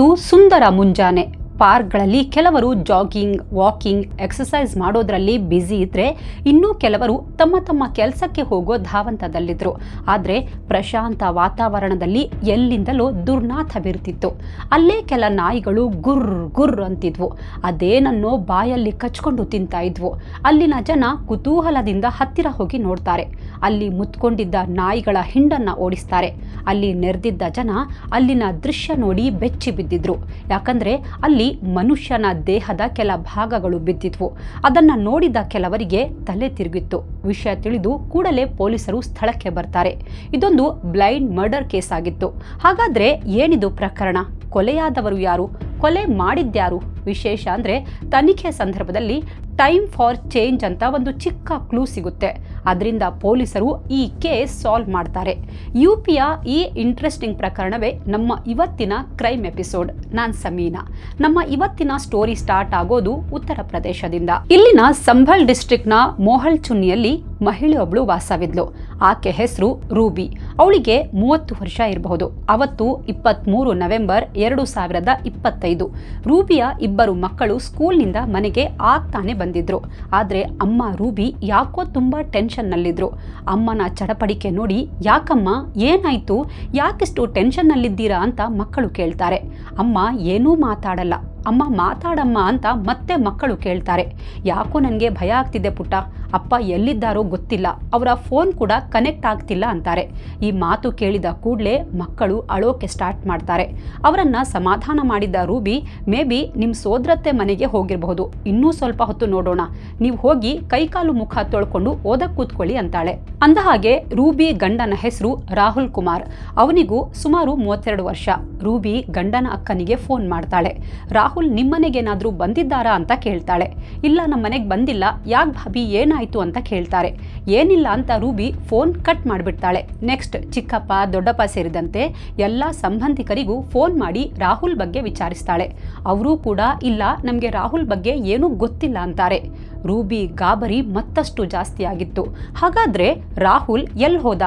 ಒಂದು ಸುಂದರ ಮುಂಜಾನೆ. ಪಾರ್ಕ್ಗಳಲ್ಲಿ ಕೆಲವರು ಜಾಗಿಂಗ್, ವಾಕಿಂಗ್ ಎಕ್ಸಸೈಸ್ ಮಾಡೋದ್ರಲ್ಲಿ ಬ್ಯುಸಿ ಇದ್ರೆ ಇನ್ನೂ ಕೆಲವರು ತಮ್ಮ ತಮ್ಮ ಕೆಲಸಕ್ಕೆ ಹೋಗೋ ಧಾವಂತದಲ್ಲಿದ್ರು. ಆದರೆ ಪ್ರಶಾಂತ ವಾತಾವರಣದಲ್ಲಿ ಎಲ್ಲಿಂದಲೂ ದುರ್ನಾಥ ಬೀರ್ತಿತ್ತು. ಅಲ್ಲೇ ಕೆಲ ನಾಯಿಗಳು ಗುರ್ ಗುರ್ ಅಂತಿದ್ವು. ಅದೇನನ್ನೋ ಬಾಯಲ್ಲಿ ಕಚ್ಕೊಂಡು ತಿಂತಾ ಇದ್ವು. ಅಲ್ಲಿನ ಜನ ಕುತೂಹಲದಿಂದ ಹತ್ತಿರ ಹೋಗಿ ನೋಡ್ತಾರೆ. ಅಲ್ಲಿ ಮುತ್ಕೊಂಡಿದ್ದ ನಾಯಿಗಳ ಹಿಂಡನ್ನು ಓಡಿಸ್ತಾರೆ. ಅಲ್ಲಿ ನೆರೆದಿದ್ದ ಜನ ಅಲ್ಲಿನ ದೃಶ್ಯ ನೋಡಿ ಬೆಚ್ಚಿ ಬಿದ್ದಿದ್ರು. ಯಾಕಂದ್ರೆ ಅಲ್ಲಿ ಮನುಷ್ಯನ ದೇಹದ ಕೆಲ ಭಾಗಗಳು ಬಿದ್ದಿದ್ವು. ಅದನ್ನ ನೋಡಿದ ಕೆಲವರಿಗೆ ತಲೆ ತಿರುಗಿತ್ತು. ವಿಷಯ ತಿಳಿದು ಕೂಡಲೇ ಪೊಲೀಸರು ಸ್ಥಳಕ್ಕೆ ಬರ್ತಾರೆ. ಇದೊಂದು ಬ್ಲೈಂಡ್ ಮರ್ಡರ್ ಕೇಸ್ ಆಗಿತ್ತು. ಹಾಗಾದ್ರೆ ಏನಿದು ಪ್ರಕರಣ? ಕೊಲೆಯಾದವರು ಯಾರು? ಕೊಲೆ ಮಾಡಿದ್ಯಾರು ವಿಶೇಷ ಅಂದರೆ ತನಿಖೆ ಸಂದರ್ಭದಲ್ಲಿ ಟೈಮ್ ಫಾರ್ ಚೇಂಜ್ ಅಂತ ಒಂದು ಚಿಕ್ಕ ಕ್ಲೂ ಸಿಗುತ್ತೆ. ಅದರಿಂದ ಪೊಲೀಸರು ಈ ಕೇಸ್ ಸಾಲ್ವ್ ಮಾಡ್ತಾರೆ. ಯು ಪಿಯ ಈ ಇಂಟ್ರೆಸ್ಟಿಂಗ್ ಪ್ರಕರಣವೇ ನಮ್ಮ ಇವತ್ತಿನ ಕ್ರೈಮ್ ಎಪಿಸೋಡ್ ನಾನ್ ಸಮೀನಾ. ನಮ್ಮ ಇವತ್ತಿನ ಸ್ಟೋರಿ ಸ್ಟಾರ್ಟ್ ಆಗೋದು ಉತ್ತರ ಪ್ರದೇಶದಿಂದ. ಇಲ್ಲಿನ ಸಂಭಲ್ ಡಿಸ್ಟ್ರಿಕ್ಟ್ನ ಮೋಹಲ್ ಚುನ್ನಿಯಲ್ಲಿ ಮಹಿಳೆಯೊಬ್ಳು ವಾಸವಿದ್ಲು. ಆಕೆ ಹೆಸರು ರೂಬಿ. ಅವಳಿಗೆ ಮೂವತ್ತು ವರ್ಷ ಇರಬಹುದು. ಅವತ್ತು ಇಪ್ಪತ್ತ್ಮೂರು ನವೆಂಬರ್ ಎರಡು ಸಾವಿರದ ಇಪ್ಪತ್ತೈದು. ರೂಬಿಯ ಇಬ್ಬರು ಮಕ್ಕಳು ಸ್ಕೂಲ್ನಿಂದ ಮನೆಗೆ ಆಗ್ತಾನೆ ಬಂದಿದ್ರು. ಆದರೆ ಅಮ್ಮ ರೂಬಿ ಯಾಕೋ ತುಂಬ ಟೆನ್ಷನ್ನಲ್ಲಿದ್ದರು ಅಮ್ಮನ ಚಡಪಡಿಕೆ ನೋಡಿ, ಯಾಕಮ್ಮ, ಏನಾಯಿತು? ಯಾಕಿಷ್ಟು ಟೆನ್ಷನ್ನಲ್ಲಿದ್ದೀರಾ? ಅಂತ ಮಕ್ಕಳು ಕೇಳ್ತಾರೆ. ಅಮ್ಮ ಏನೂ ಮಾತಾಡಲ್ಲ. ಅಮ್ಮ ಮಾತಾಡಮ್ಮ ಅಂತ ಮತ್ತೆ ಮಕ್ಕಳು ಕೇಳ್ತಾರೆ. ಯಾಕೋ ನನಗೆ ಭಯ ಆಗ್ತಿದೆ ಪುಟ್ಟ. ಅಪ್ಪ ಎಲ್ಲಿದ್ದಾರೋ ಗೊತ್ತಿಲ್ಲ. ಅವರ ಫೋನ್ ಕೂಡ ಕನೆಕ್ಟ್ ಆಗ್ತಿಲ್ಲ ಅಂತಾರೆ. ಈ ಮಾತು ಕೇಳಿದ ಕೂಡಲೇ ಮಕ್ಕಳು ಅಳೋಕೆ ಸ್ಟಾರ್ಟ್ ಮಾಡ್ತಾರೆ. ಅವರನ್ನ ಸಮಾಧಾನ ಮಾಡಿದ್ದ ರೂಬಿ, ಮೇ ಬಿ ನಿಮ್ಮ ಸೋದರತ್ತೆ ಮನೆಗೆ ಹೋಗಿರಬಹುದು. ಇನ್ನೂ ಸ್ವಲ್ಪ ಹೊತ್ತು ನೋಡೋಣ. ನೀವು ಹೋಗಿ ಕೈಕಾಲು ಮುಖ ತೊಳ್ಕೊಂಡು ಓದಕ್ಕೆ ಕೂತ್ಕೊಳ್ಳಿ ಅಂತಾಳೆ. ಅಂದ ಹಾಗೆ ರೂಬಿ ಗಂಡನ ಹೆಸರು ರಾಹುಲ್ ಕುಮಾರ್. ಅವನಿಗೂ ಸುಮಾರು ಮೂವತ್ತೆರಡು ವರ್ಷ. ರೂಬಿ ಗಂಡನ ಅಕ್ಕನಿಗೆ ಫೋನ್ ಮಾಡ್ತಾಳೆ. ರಾಹುಲ್ ನಿಮ್ಮನೆಗೇನಾದರೂ ಬಂದಿದ್ದಾರಾ ಅಂತ ಕೇಳ್ತಾಳೆ. ಇಲ್ಲ ನಮ್ಮ ಮನೆಗೆ ಬಂದಿಲ್ಲ. ಯಾಕೆ ಭಾಬಿ, ಏನಾಯ್ತು ಅಂತ ಕೇಳ್ತಾರೆ. ಏನಿಲ್ಲ ಅಂತ ರೂಬಿ ಫೋನ್ ಕಟ್ ಮಾಡಿಬಿಡ್ತಾಳೆ. ನೆಕ್ಸ್ಟ್, ಚಿಕ್ಕಪ್ಪ, ದೊಡ್ಡಪ್ಪ ಸೇರಿದಂತೆ ಎಲ್ಲ ಸಂಬಂಧಿಕರಿಗೂ ಫೋನ್ ಮಾಡಿ ರಾಹುಲ್ ಬಗ್ಗೆ ವಿಚಾರಿಸ್ತಾಳೆ. ಅವರೂ ಕೂಡ, ಇಲ್ಲ, ನಮಗೆ ರಾಹುಲ್ ಬಗ್ಗೆ ಏನೂ ಗೊತ್ತಿಲ್ಲ ಅಂತಾರೆ. ರೂಬಿ ಗಾಬರಿ ಮತ್ತಷ್ಟು ಜಾಸ್ತಿ ಆಗಿತ್ತು. ಹಾಗಾದ್ರೆ ರಾಹುಲ್ ಎಲ್ಲಿ ಹೋದ?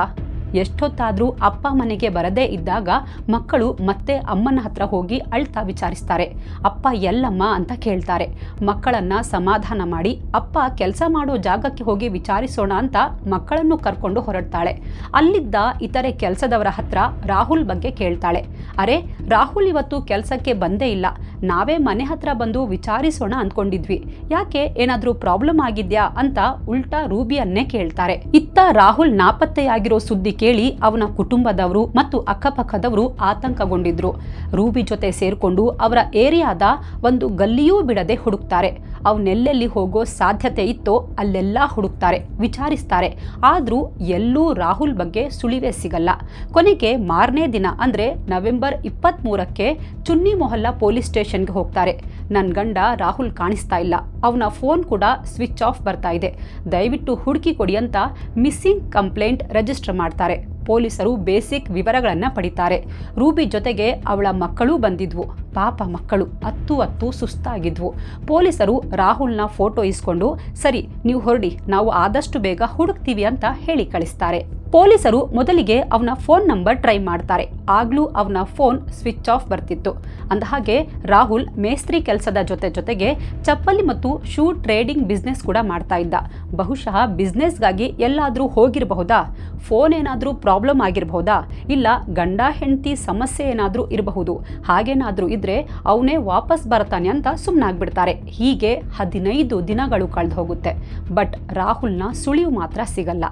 ಎಷ್ಟೊತ್ತಾದರೂ ಅಪ್ಪ ಮನೆಗೆ ಬರದೇ ಇದ್ದಾಗ ಮಕ್ಕಳು ಮತ್ತೆ ಅಮ್ಮನ ಹತ್ರ ಹೋಗಿ ಅಳ್ತಾ ವಿಚಾರಿಸ್ತಾರೆ. ಅಪ್ಪ, ಎಲ್ಲಮ್ಮ ಅಂತ ಕೇಳ್ತಾರೆ. ಮಕ್ಕಳನ್ನ ಸಮಾಧಾನ ಮಾಡಿ, ಅಪ್ಪ, ಕೆಲಸ ಮಾಡೋ ಜಾಗಕ್ಕೆ ಹೋಗಿ ವಿಚಾರಿಸೋಣ ಅಂತ ಮಕ್ಕಳನ್ನು ಕರ್ಕೊಂಡು ಹೊರಡ್ತಾಳೆ. ಅಲ್ಲಿದ್ದ ಇತರೆ ಕೆಲಸದವರ ಹತ್ರ ರಾಹುಲ್ ಬಗ್ಗೆ ಕೇಳ್ತಾಳೆ. ಅರೆ, ರಾಹುಲ್ ಇವತ್ತು ಕೆಲಸಕ್ಕೆ ಬಂದೇ ಇಲ್ಲ. ನಾವೇ ಮನೆ ಹತ್ರ ಬಂದು ವಿಚಾರಿಸೋಣ ಅಂದ್ಕೊಂಡಿದ್ವಿ ಯಾಕೆ? ಏನಾದರೂ ಪ್ರಾಬ್ಲಮ್ ಆಗಿದ್ಯಾ? ಅಂತ ಉಲ್ಟಾ ರೂಬಿಯನ್ನೇ ಕೇಳ್ತಾರೆ. ಇತ್ತ ರಾಹುಲ್ ನಾಪತ್ತೆಯಾಗಿರೋ ಸುದ್ದಿ ಕೇಳಿ ಅವನ ಕುಟುಂಬದವರು ಮತ್ತು ಅಕ್ಕಪಕ್ಕದವರು ಆತಂಕಗೊಂಡಿದ್ರು. ರೂಬಿ ಜೊತೆ ಸೇರಿಕೊಂಡು ಅವರ ಏರಿಯಾದ ಒಂದು ಗಲ್ಲಿಯೂ ಬಿಡದೆ ಹುಡುಕ್ತಾರೆ. ಅವನೆಲ್ಲೆಲ್ಲಿ ಹೋಗೋ ಸಾಧ್ಯತೆ ಇತ್ತೋ ಅಲ್ಲೆಲ್ಲ ಹುಡುಕ್ತಾರೆ, ವಿಚಾರಿಸ್ತಾರೆ. ಆದರೂ ಎಲ್ಲೂ ರಾಹುಲ್ ಬಗ್ಗೆ ಸುಳಿವೇ ಸಿಗಲ್ಲ. ಕೊನೆಗೆ ಮಾರನೇ ದಿನ, ಅಂದರೆ ನವೆಂಬರ್ ಇಪ್ಪತ್ತ್ಮೂರಕ್ಕೆ ಚುನ್ನಿ ಮೊಹಲ್ಲಾ ಪೊಲೀಸ್ ಸ್ಟೇಷನ್ಗೆ ಹೋಗ್ತಾರೆ. ನನ್ನ ಗಂಡ ರಾಹುಲ್ ಕಾಣಿಸ್ತಾ ಇಲ್ಲ. ಅವನ ಫೋನ್ ಕೂಡ ಸ್ವಿಚ್ ಆಫ್ ಬರ್ತಾ ಇದೆ. ದಯವಿಟ್ಟು ಹುಡುಕಿ ಕೊಡಿ ಅಂತ ಮಿಸ್ಸಿಂಗ್ ಕಂಪ್ಲೇಂಟ್ ರಿಜಿಸ್ಟರ್ ಮಾಡ್ತಾರೆ. ಪೊಲೀಸರು ಬೇಸಿಕ್ ವಿವರಗಳನ್ನು ಪಡಿತಾರೆ. ರೂಬಿ ಜೊತೆಗೆ ಅವಳ ಮಕ್ಕಳೂ ಬಂದಿದ್ವು. ಪಾಪ ಮಕ್ಕಳು ಹತ್ತು ಹತ್ತು ಸುಸ್ತಾಗಿದ್ವು. ಪೊಲೀಸರು ರಾಹುಲ್ನ ಫೋಟೋ ಇಸ್ಕೊಂಡು, ಸರಿ, ನೀವು ಹೊರಡಿ, ನಾವು ಆದಷ್ಟು ಬೇಗ ಹುಡುಕ್ತೀವಿ ಅಂತ ಹೇಳಿ ಕಳಿಸ್ತಾರೆ. ಪೊಲೀಸರು ಮೊದಲಿಗೆ ಅವನ ಫೋನ್ ನಂಬರ್ ಟ್ರೈ ಮಾಡ್ತಾರೆ. ಆಗ್ಲೂ ಅವನ ಫೋನ್ ಸ್ವಿಚ್ ಆಫ್ ಬರ್ತಿತ್ತು. ಅಂದಹಾಗೆ, ರಾಹುಲ್ ಮೇಸ್ತ್ರಿ ಕೆಲಸದ ಜೊತೆ ಜೊತೆಗೆ ಚಪ್ಪಲಿ ಮತ್ತು ಶೂ ಟ್ರೇಡಿಂಗ್ ಬಿಸ್ನೆಸ್ ಕೂಡ ಮಾಡ್ತಾ ಇದ್ದ. ಬಹುಶಃ ಬಿಸ್ನೆಸ್ಗಾಗಿ ಎಲ್ಲಾದರೂ ಹೋಗಿರಬಹುದಾ? ಫೋನ್ ಏನಾದರೂ ಪ್ರಾಬ್ಲಮ್ ಆಗಿರಬಹುದಾ? ಇಲ್ಲ ಗಂಡ, ಹೆಂಡತಿ ಸಮಸ್ಯೆ ಏನಾದರೂ ಇರಬಹುದು? ಹಾಗೇನಾದರೂ ಇದ್ರೆ ಅವನೇ ವಾಪಸ್ ಬರ್ತಾನೆ ಅಂತ ಸುಮ್ಮನಾಗ್ಬಿಡ್ತಾರೆ ಹೀಗೆ ಹದಿನೈದು ದಿನಗಳು ಕಳೆದು ಹೋಗುತ್ತೆ ಬಟ್ ರಾಹುಲ್ನ ಸುಳಿವು ಮಾತ್ರ ಸಿಗಲ್ಲ.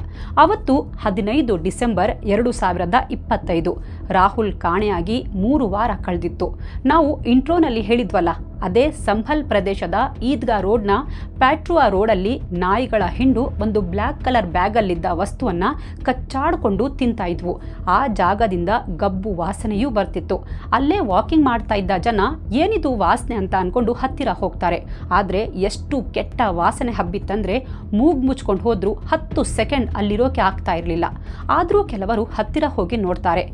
ಅವತ್ತು ಹದಿನೈದು ಡಿಸೆಂಬರ್ ಎರಡು ಸಾವಿರದ ಇಪ್ಪತ್ತೈದು. ರಾಹುಲ್ ಕಾಣೆಯಾಗಿ ಮೂರು ವಾರ ಕಳೆದಿತ್ತು. ನಾವು ಇಂಟ್ರೋನಲ್ಲಿ ಹೇಳಿದ್ವಲ್ಲ, ಅದೇ ಸಂಭಲ್ ಪ್ರದೇಶದ ಈದ್ಗಾ ರೋಡ್ನ ಪ್ಯಾಟ್ರುವಾ ರೋಡಲ್ಲಿ ನಾಯಿಗಳ ಹಿಂಡು ಒಂದು ಬ್ಲ್ಯಾಕ್ ಕಲರ್ ಬ್ಯಾಗಲ್ಲಿದ್ದ ವಸ್ತುವನ್ನ ಕಚ್ಚಾಡಿಕೊಂಡು ತಿಂತಾ ಇದ್ವು. ಆ ಜಾಗದಿಂದ ಗಬ್ಬು ವಾಸನೆಯೂ ಬರ್ತಿತ್ತು. ಅಲ್ಲೇ ವಾಕಿಂಗ್ ಮಾಡ್ತಾ ಇದ್ದ ಜನ, ಏನಿದು ವಾಸನೆ ಅಂತ ಅನ್ಕೊಂಡು ಹತ್ತಿರ ಹೋಗ್ತಾರೆ. ಆದರೆ ಎಷ್ಟು ಕೆಟ್ಟ ವಾಸನೆ ಹಬ್ಬಿತ್ತಂದ್ರೆ ಮೂಗ್ ಮುಚ್ಕೊಂಡು ಹೋದರೂ ಹತ್ತು ಸೆಕೆಂಡ್ ಅಲ್ಲಿರೋಕೆ ಆಗ್ತಾ ಇರಲಿಲ್ಲ. ಆದರೂ ಕೆಲವರು ಹತ್ತಿರ ಹೋಗಿ ನೋಡ್ತಾರೆ.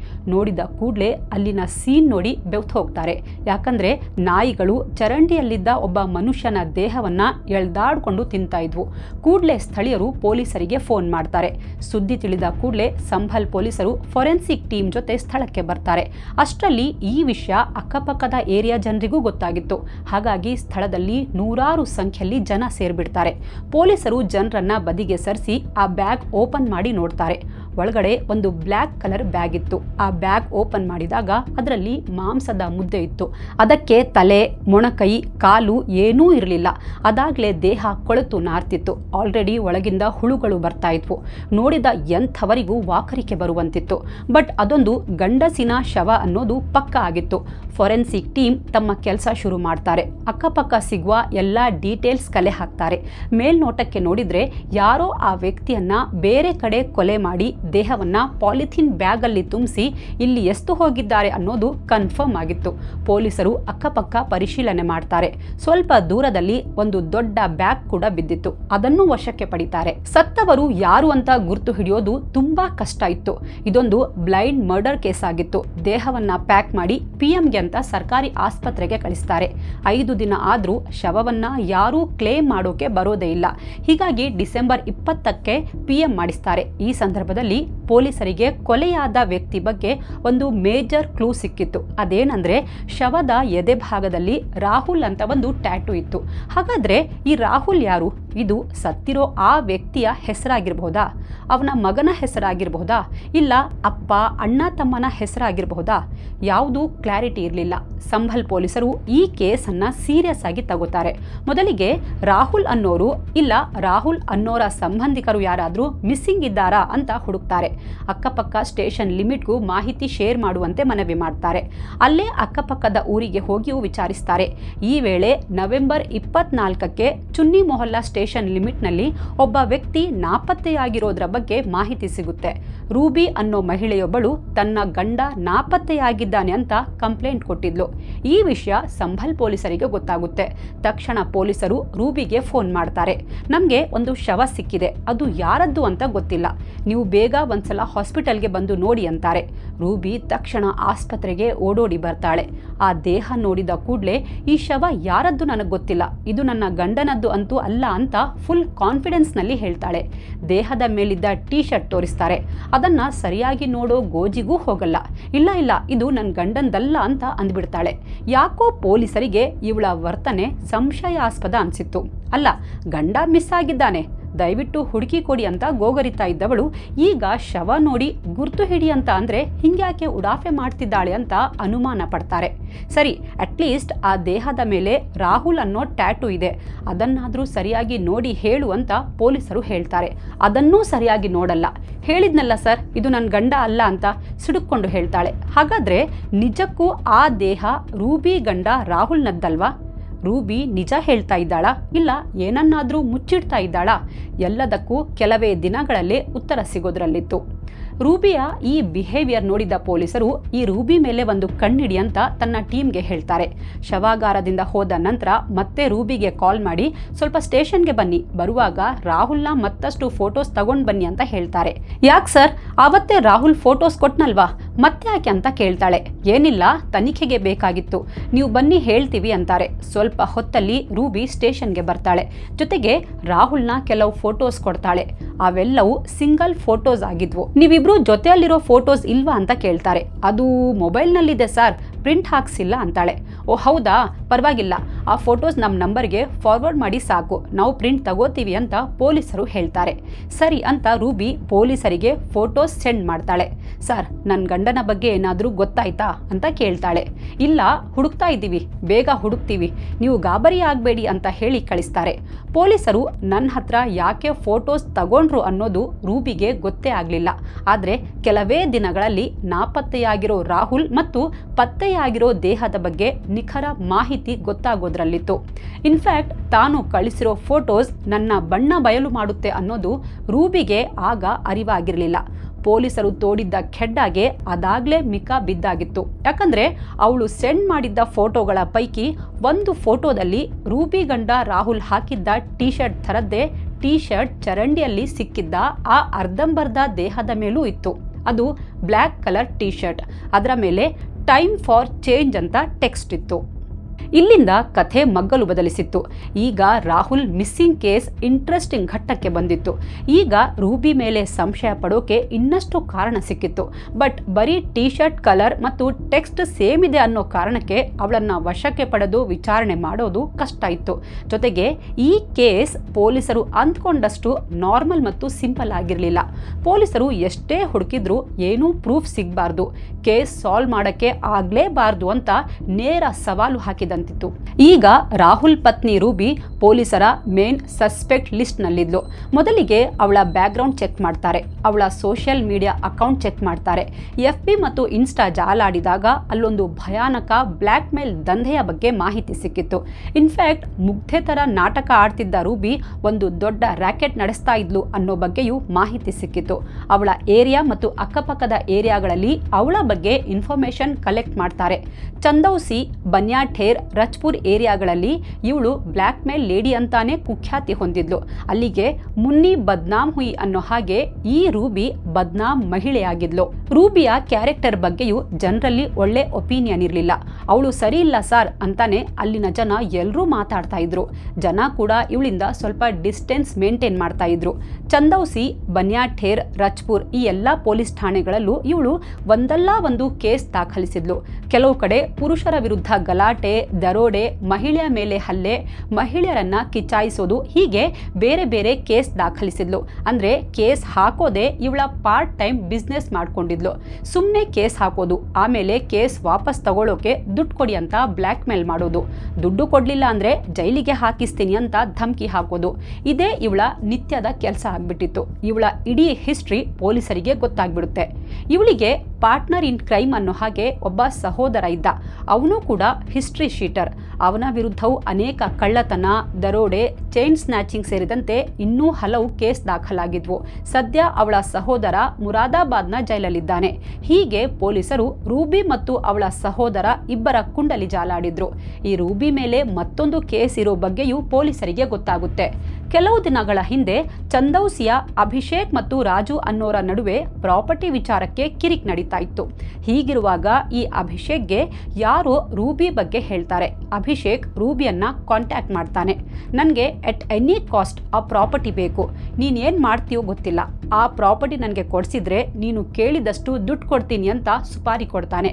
ನೋಡಿದ ಕೂಡಲೇ ಅಲ್ಲಿನ ಸೀನ್ ನೋಡಿ ಬೆವ್ತು ಹೋಗ್ತಾರೆ. ಯಾಕಂದ್ರೆ ನಾಯಿಗಳು ಚರಂಡಿಯಲ್ಲಿದ್ದ ಒಬ್ಬ ಮನುಷ್ಯನ ದೇಹವನ್ನ ಎಳ್ದಾಡ್ಕೊಂಡು ತಿಂತಾ ಇದ್ವು. ಕೂಡಲೇ ಸ್ಥಳೀಯರು ಪೊಲೀಸರಿಗೆ ಫೋನ್ ಮಾಡ್ತಾರೆ. ಸುದ್ದಿ ತಿಳಿದ ಕೂಡಲೇ ಸಂಭಲ್ ಪೊಲೀಸರು ಫೊರೆನ್ಸಿಕ್ ಟೀಮ್ ಜೊತೆ ಸ್ಥಳಕ್ಕೆ ಬರ್ತಾರೆ. ಅಷ್ಟರಲ್ಲಿ ಈ ವಿಷಯ ಅಕ್ಕಪಕ್ಕದ ಏರಿಯಾ ಜನರಿಗೂ ಗೊತ್ತಾಗಿತ್ತು. ಹಾಗಾಗಿ ಸ್ಥಳದಲ್ಲಿ ನೂರಾರು ಸಂಖ್ಯೆಯಲ್ಲಿ ಜನ ಸೇರ್ಬಿಡ್ತಾರೆ. ಪೊಲೀಸರು ಜನರನ್ನ ಬದಿಗೆ ಸರಿಸಿ ಆ ಬ್ಯಾಗ್ ಓಪನ್ ಮಾಡಿ ನೋಡ್ತಾರೆ. ಒಳಗಡೆ ಒಂದು ಬ್ಲ್ಯಾಕ್ ಕಲರ್ ಬ್ಯಾಗ್ ಇತ್ತು. ಆ ಬ್ಯಾಗ್ ಓಪನ್ ಮಾಡಿದಾಗ ಅದರಲ್ಲಿ ಮಾಂಸದ ಮುದ್ದೆ ಇತ್ತು. ಅದಕ್ಕೆ ತಲೆ, ಮೊಣಕೈ, ಕಾಲು ಏನೂ ಇರಲಿಲ್ಲ. ಅದಾಗಲೇ ದೇಹ ಕೊಳೆತು ನಾರ್ತಿತ್ತು. ಆಲ್ರೆಡಿ ಒಳಗಿಂದ ಹುಳುಗಳು ಬರ್ತಾ ಇದ್ವು. ನೋಡಿದ ಎಂಥವರಿಗೂ ವಾಕರಿಕೆ ಬರುವಂತಿತ್ತು. ಬಟ್ ಅದೊಂದು ಗಂಡಸಿನ ಶವ ಅನ್ನೋದು ಪಕ್ಕ ಆಗಿತ್ತು. ಫೊರೆನ್ಸಿಕ್ ಟೀಮ್ ತಮ್ಮ ಕೆಲಸ ಶುರು ಮಾಡ್ತಾರೆ. ಅಕ್ಕಪಕ್ಕ ಸಿಗುವ ಎಲ್ಲ ಡೀಟೇಲ್ಸ್ ಕಲೆ ಹಾಕ್ತಾರೆ. ಮೇಲ್ನೋಟಕ್ಕೆ ನೋಡಿದರೆ ಯಾರೋ ಆ ವ್ಯಕ್ತಿಯನ್ನು ಬೇರೆ ಕಡೆ ಕೊಲೆ ಮಾಡಿ ದೇಹವನ್ನ ಪಾಲಿಥಿನ್ ಬ್ಯಾಗಲ್ಲಿ ತುಂಬಿಸಿ ಇಲ್ಲಿ ಎಷ್ಟು ಹೋಗಿದ್ದಾರೆ ಅನ್ನೋದು ಕನ್ಫರ್ಮ್ ಆಗಿತ್ತು. ಪೊಲೀಸರು ಅಕ್ಕಪಕ್ಕ ಪರಿಶೀಲನೆ ಮಾಡ್ತಾರೆ. ಸ್ವಲ್ಪ ದೂರದಲ್ಲಿ ಒಂದು ದೊಡ್ಡ ಬ್ಯಾಗ್ ಕೂಡ ಬಿದ್ದಿತ್ತು. ಅದನ್ನು ವಶಕ್ಕೆ ಪಡಿತಾರೆ. ಸತ್ತವರು ಯಾರು ಅಂತ ಗುರ್ತು ಹಿಡಿಯೋದು ತುಂಬಾ ಕಷ್ಟ ಇತ್ತು. ಇದೊಂದು ಬ್ಲೈಂಡ್ ಮರ್ಡರ್ ಕೇಸ್ ಆಗಿತ್ತು. ದೇಹವನ್ನ ಪ್ಯಾಕ್ ಮಾಡಿ ಪಿಎಂಗೆ ಅಂತ ಸರ್ಕಾರಿ ಆಸ್ಪತ್ರೆಗೆ ಕಳಿಸ್ತಾರೆ. ಐದು ದಿನ ಆದ್ರೂ ಶವವನ್ನ ಯಾರೂ ಕ್ಲೇಮ್ ಮಾಡೋಕೆ ಬರೋದೇ ಇಲ್ಲ. ಹೀಗಾಗಿ ಡಿಸೆಂಬರ್ ಇಪ್ಪತ್ತಕ್ಕೆ ಪಿಎಂ ಮಾಡಿಸ್ತಾರೆ. ಈ ಸಂದರ್ಭದಲ್ಲಿ ಪೊಲೀಸರಿಗೆ ಕೊಲೆಯಾದ ವ್ಯಕ್ತಿ ಬಗ್ಗೆ ಒಂದು ಮೇಜರ್ ಕ್ಲೂ ಸಿಕ್ಕಿತ್ತು. ಅದೇನಂದ್ರೆ, ಶವದ ಎದೆ ಭಾಗದಲ್ಲಿ ರಾಹುಲ್ ಅಂತ ಒಂದು ಟ್ಯಾಟೂ ಇತ್ತು. ಹಾಗಾದ್ರೆ ಈ ರಾಹುಲ್ ಯಾರು? ಇದು ಸತ್ತಿರೋ ಆ ವ್ಯಕ್ತಿಯ ಹೆಸರಾಗಿರ್ಬಹುದಾ ಅವನ ಮಗನ ಹೆಸರಾಗಿರಬಹುದಾ ಇಲ್ಲ ಅಪ್ಪ, ಅಣ್ಣ, ತಮ್ಮನ ಹೆಸರಾಗಿರಬಹುದಾ ಯಾವುದು ಕ್ಲಾರಿಟಿ ಇರಲಿಲ್ಲ. ಸಂಭಲ್ ಪೊಲೀಸರು ಈ ಕೇಸನ್ನು ಸೀರಿಯಸ್ ಆಗಿ ತಗೋತಾರೆ. ಮೊದಲಿಗೆ ರಾಹುಲ್ ಅನ್ನೋರು, ಇಲ್ಲ ರಾಹುಲ್ ಅನ್ನೋರ ಸಂಬಂಧಿಕರು ಯಾರಾದರೂ ಮಿಸ್ಸಿಂಗ್ ಇದ್ದಾರಾ ಅಂತ ಹುಡುಕ್ತಾರೆ. ಅಕ್ಕಪಕ್ಕ ಸ್ಟೇಷನ್ ಲಿಮಿಟ್ಗೂ ಮಾಹಿತಿ ಶೇರ್ ಮಾಡುವಂತೆ ಮನವಿ ಮಾಡ್ತಾರೆ. ಅಲ್ಲೇ ಅಕ್ಕಪಕ್ಕದ ಊರಿಗೆ ಹೋಗಿಯೂ ವಿಚಾರಿಸ್ತಾರೆ. ಈ ವೇಳೆ ನವೆಂಬರ್ ಇಪ್ಪತ್ನಾಲ್ಕಕ್ಕೆ ಚುನ್ನಿ ಮೊಹಲ್ಲಾ ಸ್ಟೇಷನ್ ಲಿಮಿಟ್ನಲ್ಲಿ ಒಬ್ಬ ವ್ಯಕ್ತಿ ನಾಪತ್ತೆಯಾಗಿರೋದ್ರ ಬಗ್ಗೆ ಮಾಹಿತಿ ಸಿಗುತ್ತೆ. ರೂಬಿ ಅನ್ನೋ ಮಹಿಳೆಯೊಬ್ಬಳು ತನ್ನ ಗಂಡ ನಾಪತ್ತೆಯಾಗಿದ್ದಾನೆ ಅಂತ ಕಂಪ್ಲೇಂಟ್ ಕೊಟ್ಟಿದ್ಲು. ಈ ವಿಷಯ ಸಂಭಲ್ ಪೊಲೀಸರಿಗೆ ಗೊತ್ತಾಗುತ್ತೆ. ತಕ್ಷಣ ಪೊಲೀಸರು ರೂಬಿಗೆ ಫೋನ್ ಮಾಡ್ತಾರೆ. ನಮಗೆ ಒಂದು ಶವ ಸಿಕ್ಕಿದೆ. ಅದು ಯಾರದ್ದು ಅಂತ ಗೊತ್ತಿಲ್ಲ. ನೀವು ಬೇಗ ಒಂದ್ಸಲ ಹಾಸ್ಪಿಟಲ್ಗೆ ಬಂದು ನೋಡಿ ಅಂತಾರೆ. ರೂಬಿ ತಕ್ಷಣ ಆಸ್ಪತ್ರೆಗೆ ಓಡೋಡಿ ಬರ್ತಾಳೆ. ಆ ದೇಹ ನೋಡಿದ ಕೂಡಲೇ, ಈ ಶವ ಯಾರದ್ದು ನನಗೆ ಗೊತ್ತಿಲ್ಲ. ಇದು ನನ್ನ ಗಂಡನದ್ದು ಅಂತೂ ಅಲ್ಲ ಅಂತ ಫುಲ್ ಕಾನ್ಫಿಡೆನ್ಸ್ನಲ್ಲಿ ಹೇಳ್ತಾಳೆ. ದೇಹದ ಮೇಲಿದ್ದ ಟೀ ಶರ್ಟ್ ತೋರಿಸ್ತಾರೆ. ಅದನ್ನ ಸರಿಯಾಗಿ ನೋಡೋ ಗೋಜಿಗೂ ಹೋಗಲ್ಲ. ಇಲ್ಲ ಇಲ್ಲ, ಇದು ನನ್ನ ಗಂಡಂದಲ್ಲ ಅಂತ ಅಂದ್ಬಿಡ್ತಾಳೆ. ಯಾಕೋ ಪೊಲೀಸರಿಗೆ ಇವಳ ವರ್ತನೆ ಸಂಶಯಾಸ್ಪದ ಅನಿಸಿತ್ತು. ಅಲ್ಲ, ಗಂಡ ಮಿಸ್ ಆಗಿದ್ದಾನೆ. ದಯವಿಟ್ಟು ಹುಡುಕಿ ಕೊಡಿ ಅಂತ ಗೋಗರಿತಾ ಇದ್ದವಳು, ಈಗ ಶವ ನೋಡಿ ಗುರ್ತು ಹಿಡಿ ಅಂತ ಅಂದರೆ ಹಿಂಗ್ಯಾಕೆ ಉಡಾಫೆ ಮಾಡ್ತಿದ್ದಾಳೆ ಅಂತ ಅನುಮಾನ ಪಡ್ತಾರೆ. ಸರಿ ಅಟ್ಲೀಸ್ಟ್ ಆ ದೇಹದ ಮೇಲೆ ರಾಹುಲ್ ಅನ್ನೋ ಟ್ಯಾಟೂ ಇದೆ. ಅದನ್ನಾದರೂ ಸರಿಯಾಗಿ ನೋಡಿ ಹೇಳು ಅಂತ ಪೊಲೀಸರು ಹೇಳ್ತಾರೆ. ಅದನ್ನೂ ಸರಿಯಾಗಿ ನೋಡಲ್ಲ. ಹೇಳಿದ್ನಲ್ಲ ಸರ್, ಇದು ನನ್ನ ಗಂಡ ಅಲ್ಲ ಅಂತ ಸಿಡುಕೊಂಡು ಹೇಳ್ತಾಳೆ. ಹಾಗಾದರೆ ನಿಜಕ್ಕೂ ಆ ದೇಹ ರೂಬಿ ಗಂಡ ರಾಹುಲ್ನದ್ದಲ್ವಾ? ರೂಬಿ ನಿಜ ಹೇಳ್ತಾ ಇದ್ದಾಳಾ, ಇಲ್ಲ ಏನನ್ನಾದರೂ ಮುಚ್ಚಿಡ್ತಾ ಇದ್ದಾಳಾ, ಎಲ್ಲದಕ್ಕೂ ಕೆಲವೇ ದಿನಗಳಲ್ಲೇ ಉತ್ತರ ಸಿಗೋದ್ರಲ್ಲಿತ್ತು. ರೂಬಿಯ ಈ ಬಿಹೇವಿಯರ್ ನೋಡಿದ ಪೊಲೀಸರು, ಈ ರೂಬಿ ಮೇಲೆ ಒಂದು ಕಣ್ಣಿಡಿ ಅಂತ ತನ್ನ ಟೀಮ್ಗೆ ಹೇಳ್ತಾರೆ. ಶವಾಗಾರದಿಂದ ಹೋದ ನಂತರ ಮತ್ತೆ ರೂಬಿಗೆ ಕಾಲ್ ಮಾಡಿ, ಸ್ವಲ್ಪ ಸ್ಟೇಷನ್ಗೆ ಬನ್ನಿ, ಬರುವಾಗ ರಾಹುಲ್ನ ಮತ್ತಷ್ಟು ಫೋಟೋಸ್ ತಗೊಂಡು ಬನ್ನಿ ಅಂತ ಹೇಳ್ತಾರೆ. ಯಾಕೆ ಸರ್? ಆವತ್ತೇ ರಾಹುಲ್ ಫೋಟೋಸ್ ಕೊಟ್ನಲ್ವಾ? ಮತ್ತೆ ಯಾಕೆ ಅಂತ ಕೇಳ್ತಾಳೆ. ಏನಿಲ್ಲ, ತನಿಖೆಗೆ ಬೇಕಾಗಿತ್ತು. ನೀವು ಬನ್ನಿ ಹೇಳ್ತೀವಿ ಅಂತಾರೆ. ಸ್ವಲ್ಪ ಹೊತ್ತಲ್ಲಿ ರೂಬಿ ಸ್ಟೇಷನ್ಗೆ ಬರ್ತಾಳೆ. ಜೊತೆಗೆ ರಾಹುಲ್ನ ಕೆಲವು ಫೋಟೋಸ್ ಕೊಡ್ತಾಳೆ. ಅವೆಲ್ಲವೂ ಸಿಂಗಲ್ ಫೋಟೋಸ್ ಆಗಿದ್ವು. ನೀವಿಬ್ರು ಜೊತೆಯಲ್ಲಿರೋ ಫೋಟೋಸ್ ಇಲ್ವಾ ಅಂತ ಕೇಳ್ತಾರೆ. ಅದು ಮೊಬೈಲ್ನಲ್ಲಿದೆ ಸರ್. ಪ್ರಿಂಟ್ ಹಾಕ್ಸಿಲ್ಲ ಅಂತಾಳೆ. ಓ, ಹೌದಾ? ಪರವಾಗಿಲ್ಲ. ಆ ಫೋಟೋಸ್ ನಮ್ಮ ನಂಬರ್ಗೆ ಫಾರ್ವರ್ಡ್ ಮಾಡಿ ಸಾಕು. ನಾವು ಪ್ರಿಂಟ್ ತಗೋತೀವಿ ಅಂತ ಪೊಲೀಸರು ಹೇಳ್ತಾರೆ. ಸರಿ ಅಂತ ರೂಬಿ ಪೊಲೀಸರಿಗೆ ಫೋಟೋಸ್ ಸೆಂಡ್ ಮಾಡ್ತಾಳೆ. ಸರ್ ನನ್ನ ಗಂಡನ ಬಗ್ಗೆ ಏನಾದರೂ ಗೊತ್ತಾಯ್ತಾ? ಅಂತ ಕೇಳ್ತಾಳೆ. ಇಲ್ಲ, ಹುಡುಕ್ತಾ ಇದ್ದೀವಿ. ಬೇಗ ಹುಡುಕ್ತೀವಿ. ನೀವು ಗಾಬರಿ ಆಗಬೇಡಿ ಅಂತ ಹೇಳಿ ಕಳಿಸ್ತಾರೆ. ಪೊಲೀಸರು ನನ್ನ ಹತ್ರ ಯಾಕೆ ಫೋಟೋಸ್ ತಗೊಂಡ್ರು ಅನ್ನೋದು ರೂಬಿಗೆ ಗೊತ್ತೇ ಆಗಲಿಲ್ಲ. ಆದರೆ ಕೆಲವೇ ದಿನಗಳಲ್ಲಿ ನಾಪತ್ತೆಯಾಗಿರೋ ರಾಹುಲ್ ಮತ್ತು ಪತ್ತೆಯಾಗಿರೋ ದೇಹದ ಬಗ್ಗೆ ನಿಖರ ಮಾಹಿತಿ ಗೊತ್ತಾಗೋದ್ರಲ್ಲಿತ್ತು. ಇನ್ಫ್ಯಾಕ್ಟ್ ತಾನು ಕಳಿಸಿರೋ ಫೋಟೋಸ್ ನನ್ನ ಬಣ್ಣ ಬಯಲು ಮಾಡುತ್ತೆ ಅನ್ನೋದು ರೂಬಿಗೆ ಆಗ ಅರಿವಾಗಿರಲಿಲ್ಲ. ಪೊಲೀಸರು ತೋಡಿದ್ದ ಖೆಡ್ಡಾಗೆ ಅದಾಗಲೇ ಮಿಕ ಬಿದ್ದಾಗಿತ್ತು. ಯಾಕಂದ್ರೆ ಅವಳು ಸೆಂಡ್ ಮಾಡಿದ್ದ ಫೋಟೋಗಳ ಪೈಕಿ ಒಂದು ಫೋಟೋದಲ್ಲಿ ರೂಬಿ ಗಂಡ ರಾಹುಲ್ ಹಾಕಿದ್ದ ಟೀ ಶರ್ಟ್ ಥರದ್ದೇ ಟೀ ಶರ್ಟ್ ಚರಂಡಿಯಲ್ಲಿ ಸಿಕ್ಕಿದ್ದ ಆ ಅರ್ಧಂಬರ್ಧ ದೇಹದ ಮೇಲೂ ಇತ್ತು. ಅದು ಬ್ಲ್ಯಾಕ್ ಕಲರ್ ಟೀ ಶರ್ಟ್ ಅದರ ಮೇಲೆ ಟೈಮ್ ಫಾರ್ ಚೇಂಜ್ ಅಂತ ಟೆಕ್ಸ್ಟ್ ಇತ್ತು. ಇಲ್ಲಿಂದ ಕಥೆ ಮಗ್ಗಲು ಬದಲಿಸಿತ್ತು. ಈಗ ರಾಹುಲ್ ಮಿಸ್ಸಿಂಗ್ ಕೇಸ್ ಇಂಟ್ರೆಸ್ಟಿಂಗ್ ಘಟ್ಟಕ್ಕೆ ಬಂದಿತ್ತು. ಈಗ ರೂಬಿ ಮೇಲೆ ಸಂಶಯ ಪಡೋಕೆ ಇನ್ನಷ್ಟು ಕಾರಣ ಸಿಕ್ಕಿತ್ತು. ಬಟ್ ಬರೀ ಟಿ ಶರ್ಟ್ ಕಲರ್ ಮತ್ತು ಟೆಕ್ಸ್ಟ್ ಸೇಮ್ ಇದೆ ಅನ್ನೋ ಕಾರಣಕ್ಕೆ ಅವಳನ್ನು ವಶಕ್ಕೆ ಪಡೆದು ವಿಚಾರಣೆ ಮಾಡೋದು ಕಷ್ಟ ಇತ್ತು. ಜೊತೆಗೆ ಈ ಕೇಸ್ ಪೊಲೀಸರು ಅಂದ್ಕೊಂಡಷ್ಟು ನಾರ್ಮಲ್ ಮತ್ತು ಸಿಂಪಲ್ ಆಗಿರಲಿಲ್ಲ. ಪೊಲೀಸರು ಎಷ್ಟೇ ಹುಡುಕಿದ್ರೂ ಏನೂ ಪ್ರೂಫ್ ಸಿಗಬಾರ್ದು. ಕೇಸ್ ಸಾಲ್ವ್ ಮಾಡೋಕ್ಕೆ ಆಗಲೇಬಾರ್ದು ಅಂತ ನೇರ ಸವಾಲು ಹಾಕಿದಂತಿತ್ತು ಈಗ ರಾಹುಲ್ ಪತ್ನಿ ರೂಬಿ ಪೊಲೀಸರ ಮೇನ್ ಸಸ್ಪೆಕ್ಟ್ ಲಿಸ್ಟ್ನಲ್ಲಿದ್ಲು ಮೊದಲಿಗೆ ಅವಳ ಬ್ಯಾಕ್ಗ್ರೌಂಡ್ ಚೆಕ್ ಮಾಡ್ತಾರೆ. ಅವಳ ಸೋಷಿಯಲ್ ಮೀಡಿಯಾ ಅಕೌಂಟ್ ಚೆಕ್ ಮಾಡ್ತಾರೆ. ಎಫ್ ಬಿ ಮತ್ತು ಇನ್ಸ್ಟಾ ಜಾಲಾಡಿದಾಗ ಅಲ್ಲೊಂದು ಭಯಾನಕ ಬ್ಲ್ಯಾಕ್ ಮೇಲ್ ದಂಧೆಯ ಬಗ್ಗೆ ಮಾಹಿತಿ ಸಿಕ್ಕಿತ್ತು. ಇನ್ಫ್ಯಾಕ್ಟ್ ಮುಗ್ಧೆ ಥರ ನಾಟಕ ಆಡ್ತಿದ್ದ ರೂಬಿ ಒಂದು ದೊಡ್ಡ ರ್ಯಾಕೆಟ್ ನಡೆಸ್ತಾ ಇದ್ಲು ಅನ್ನೋ ಬಗ್ಗೆಯೂ ಮಾಹಿತಿ ಸಿಕ್ಕಿತ್ತು. ಅವಳ ಏರಿಯಾ ಮತ್ತು ಅಕ್ಕಪಕ್ಕದ ಏರಿಯಾಗಳಲ್ಲಿ ಅವಳ ಬಗ್ಗೆ ಇನ್ಫಾರ್ಮೇಶನ್ ಕಲೆಕ್ಟ್ ಮಾಡ್ತಾರೆ. ಚಂದೌಸಿ ಬನ್ಯಾಠೇರ್ ರಜ್ಪುರ್ ಏರಿಯಾಗಳಲ್ಲಿ ಇವಳು ಬ್ಲ್ಯಾಕ್ ಮೇಲ್ ಲೇಡಿ ಅಂತಾನೆ ಕುಖ್ಯಾತಿ ಹೊಂದಿದ್ಲು. ಅಲ್ಲಿಗೆ ಮುನ್ನಿ ಬದ್ನಾಮ್ ಹುಯಿ ಅನ್ನೋ ಹಾಗೆ ಈ ರೂಬಿ ಬದ್ನಾಮ್ ಮಹಿಳೆಯಾಗಿದ್ಲು. ರೂಬಿಯ ಕ್ಯಾರೆಕ್ಟರ್ ಬಗ್ಗೆಯೂ ಜನರಲ್ಲಿ ಒಳ್ಳೆ ಒಪಿನಿಯನ್ ಇರಲಿಲ್ಲ. ಅವಳು ಸರಿ ಇಲ್ಲ ಸರ್ ಅಂತಾನೆ ಅಲ್ಲಿನ ಜನ ಎಲ್ಲರೂ ಮಾತಾಡ್ತಾ ಇದ್ರು. ಜನ ಕೂಡ ಇವಳಿಂದ ಸ್ವಲ್ಪ ಡಿಸ್ಟೆನ್ಸ್ ಮೇಂಟೈನ್ ಮಾಡ್ತಾ ಇದ್ರು. ಚಂದೌಸಿ ಬನ್ಯಾಠೇರ್ ರಜ್ಪುರ್ ಈ ಎಲ್ಲ ಪೊಲೀಸ್ ಠಾಣೆಗಳಲ್ಲೂ ಇವಳು ಒಂದಲ್ಲ ಒಂದು ಕೇಸ್ ದಾಖಲಿಸಿದ್ಲು. ಕೆಲವು ಕಡೆ ಪುರುಷರ ವಿರುದ್ಧ ಗಲಾಟೆ, ದರೋಡೆ, ಮಹಿಳೆಯ ಮೇಲೆ ಹಲ್ಲೆ, ಮಹಿಳೆಯರನ್ನ ಕಿಚಾಯಿಸೋದು ಹೀಗೆ ಬೇರೆ ಬೇರೆ ಕೇಸ್ ದಾಖಲಿಸಿದ್ಲು. ಅಂದ್ರೆ ಕೇಸ್ ಹಾಕೋದೆ ಇವಳ ಪಾರ್ಟ್ ಟೈಮ್ ಬಿಸ್ನೆಸ್ ಮಾಡ್ಕೊಂಡಿದ್ಲು. ಸುಮ್ಮನೆ ಕೇಸ್ ಹಾಕೋದು, ಆಮೇಲೆ ಕೇಸ್ ವಾಪಸ್ ತಗೊಳ್ಳೋಕೆ ದುಡ್ಡು ಕೊಡಿ ಅಂತ ಬ್ಲ್ಯಾಕ್ ಮೇಲ್ ಮಾಡೋದು. ದುಡ್ಡು ಕೊಡಲಿಲ್ಲ ಅಂದ್ರೆ ಜೈಲಿಗೆ ಹಾಕಿಸ್ತೀನಿ ಅಂತ ಧಮಕಿ ಹಾಕೋದು. ಇದೇ ಇವಳ ನಿತ್ಯದ ಕೆಲಸ ಆಗಿಬಿಟ್ಟಿತ್ತು. ಇವಳ ಇಡೀ ಹಿಸ್ಟ್ರಿ ಪೊಲೀಸರಿಗೆ ಗೊತ್ತಾಗ್ಬಿಡುತ್ತೆ. ಇವಳಿಗೆ ಪಾರ್ಟ್ನರ್ ಇನ್ ಕ್ರೈಮ್ ಅನ್ನೋ ಹಾಗೆ ಒಬ್ಬ ಸಹೋದರ ಇದ್ದ. ಅವನು ಕೂಡ ಹಿಸ್ಟ್ರಿ ಶೀಟರ್. ಅವನ ವಿರುದ್ಧವೂ ಅನೇಕ ಕಳ್ಳತನ, ದರೋಡೆ, ಚೈನ್ ಸ್ನ್ಯಾಚಿಂಗ್ ಸೇರಿದಂತೆ ಇನ್ನೂ ಹಲವು ಕೇಸ್ ದಾಖಲಾಗಿದ್ವು. ಸದ್ಯ ಅವಳ ಸಹೋದರ ಮುರಾದಾಬಾದ್ನ ಜೈಲಲ್ಲಿದ್ದಾನೆ. ಹೀಗೆ ಪೊಲೀಸರು ರೂಬಿ ಮತ್ತು ಅವಳ ಸಹೋದರ ಇಬ್ಬರ ಕುಂಡಲಿ ಜಾಲಾಡಿದ್ರು. ಈ ರೂಬಿ ಮೇಲೆ ಮತ್ತೊಂದು ಕೇಸ್ ಇರೋ ಬಗ್ಗೆಯೂ ಪೊಲೀಸರಿಗೆ ಗೊತ್ತಾಗುತ್ತೆ. ಕೆಲವು ದಿನಗಳ ಹಿಂದೆ ಚಂದೌಸಿಯ ಅಭಿಷೇಕ್ ಮತ್ತು ರಾಜು ಅನ್ನೋರ ನಡುವೆ ಪ್ರಾಪರ್ಟಿ ವಿಚಾರಕ್ಕೆ ಕಿರಿಕ್ ನಡೀತಾ ಇತ್ತು. ಹೀಗಿರುವಾಗ ಈ ಅಭಿಷೇಕ್ಗೆ ಯಾರು ರೂಬಿ ಬಗ್ಗೆ ಹೇಳ್ತಾರೆ. ಅಭಿಷೇಕ್ ರೂಬಿಯನ್ನ ಕಾಂಟ್ಯಾಕ್ಟ್ ಮಾಡ್ತಾನೆ. ನನಗೆ ಎಟ್ ಎನಿ ಕಾಸ್ಟ್ ಆ ಪ್ರಾಪರ್ಟಿ ಬೇಕು. ನೀನೇನು ಮಾಡ್ತೀಯೋ ಗೊತ್ತಿಲ್ಲ. ಆ ಪ್ರಾಪರ್ಟಿ ನನಗೆ ಕೊಡಿಸಿದ್ರೆ ನೀನು ಕೇಳಿದಷ್ಟು ದುಡ್ಡು ಕೊಡ್ತೀನಿ ಅಂತ ಸುಪಾರಿ ಕೊಡ್ತಾನೆ.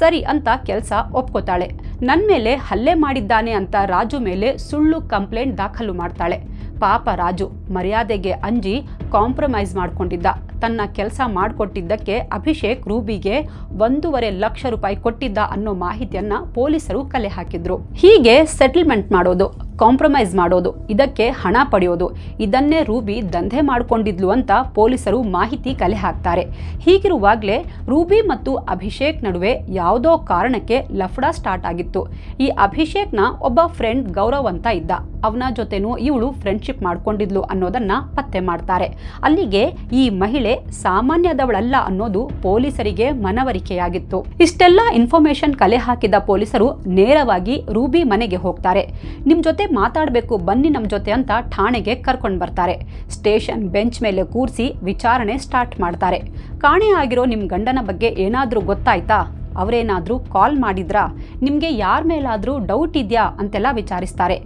ಸರಿ ಅಂತ ಕೆಲಸ ಒಪ್ಕೋತಾಳೆ. ನನ್ನ ಮೇಲೆ ಹಲ್ಲೆ ಮಾಡಿದ್ದಾನೆ ಅಂತ ರಾಜು ಮೇಲೆ ಸುಳ್ಳು ಕಂಪ್ಲೇಂಟ್ ದಾಖಲು ಮಾಡ್ತಾಳೆ. ಪಾಪ ರಾಜು ಮರ್ಯಾದೆಗೆ ಅಂಜಿ ಕಾಂಪ್ರಮೈಸ್ ಮಾಡಿಕೊಂಡಿದ್ದ. ತನ್ನ ಕೆಲಸ ಮಾಡಿಕೊಟ್ಟಿದ್ದಕ್ಕೆ ಅಭಿಷೇಕ್ ರೂಬಿಗೆ ಒಂದೂವರೆ ಲಕ್ಷ ರೂಪಾಯಿ ಕೊಟ್ಟಿದ್ದ ಅನ್ನೋ ಮಾಹಿತಿಯನ್ನ ಪೊಲೀಸರು ಕಲೆ ಹಾಕಿದ್ರು. ಹೀಗೆ ಸೆಟಲ್ಮೆಂಟ್ ಮಾಡೋದು. ಕಾಂಪ್ರಮೈಸ್ ಮಾಡೋದು, ಇದಕ್ಕೆ ಹಣ ಪಡೆಯೋದು, ಇದನ್ನೇ ರೂಬಿ ದಂಧೆ ಮಾಡಿಕೊಂಡಿದ್ಲು ಅಂತ ಪೊಲೀಸರು ಮಾಹಿತಿ ಕಲೆ ಹಾಕ್ತಾರೆ. ಹೀಗಿರುವಾಗಲೇ ರೂಬಿ ಮತ್ತು ಅಭಿಷೇಕ್ ನಡುವೆ ಯಾವುದೋ ಕಾರಣಕ್ಕೆ ಲಫಡಾ ಸ್ಟಾರ್ಟ್ ಆಗಿತ್ತು. ಈ ಅಭಿಷೇಕ್ನ ಒಬ್ಬ ಫ್ರೆಂಡ್ ಗೌರವ್ ಅಂತ ಇದ್ದ. ಅವನ ಜೊತೆನೂ ಇವಳು ಫ್ರೆಂಡ್ಶಿಪ್ ಮಾಡ್ಕೊಂಡಿದ್ಲು ಅನ್ನೋದನ್ನ ಪತ್ತೆ ಮಾಡ್ತಾರೆ. ಅಲ್ಲಿಗೆ ಈ ಮಹಿಳೆ ಸಾಮಾನ್ಯದವಳಲ್ಲ ಅನ್ನೋದು ಪೊಲೀಸರಿಗೆ ಮನವರಿಕೆಯಾಗಿತ್ತು. ಇಷ್ಟೆಲ್ಲ ಇನ್ಫಾರ್ಮೇಶನ್ ಕಲೆ ಹಾಕಿದ ಪೊಲೀಸರು ನೇರವಾಗಿ ರೂಬಿ ಮನೆಗೆ ಹೋಗ್ತಾರೆ. ನಿಮ್ ಜೊತೆ ಮಾತಾಡಬೇಕು, ಬನ್ನಿ ನಮ್ಮ ಜೊತೆ ಅಂತ ಠಾಣೆಗೆ ಕರ್ಕೊಂಡು ಬರ್ತಾರೆ. ಸ್ಟೇಷನ್ ಬೆಂಚ್ ಮೇಲೆ ಕೂರಿಸಿ ವಿಚಾರಣೆ ಸ್ಟಾರ್ಟ್ ಮಾಡ್ತಾರೆ. ಕಾಣೆ ಆಗಿರೋ ನಿಮ್ಮ ಗಂಡನ ಬಗ್ಗೆ ಏನಾದರೂ ಗೊತ್ತಾಯ್ತಾ? ಅವರೇನಾದರೂ ಕಾಲ್ ಮಾಡಿದ್ರಾ? ನಿಮಗೆ ಯಾರ ಮೇಲಾದರೂ ಡೌಟ್ ಇದೆಯಾ? ಅಂತೆಲ್ಲ ವಿಚಾರಿಸ್ತಾರೆ.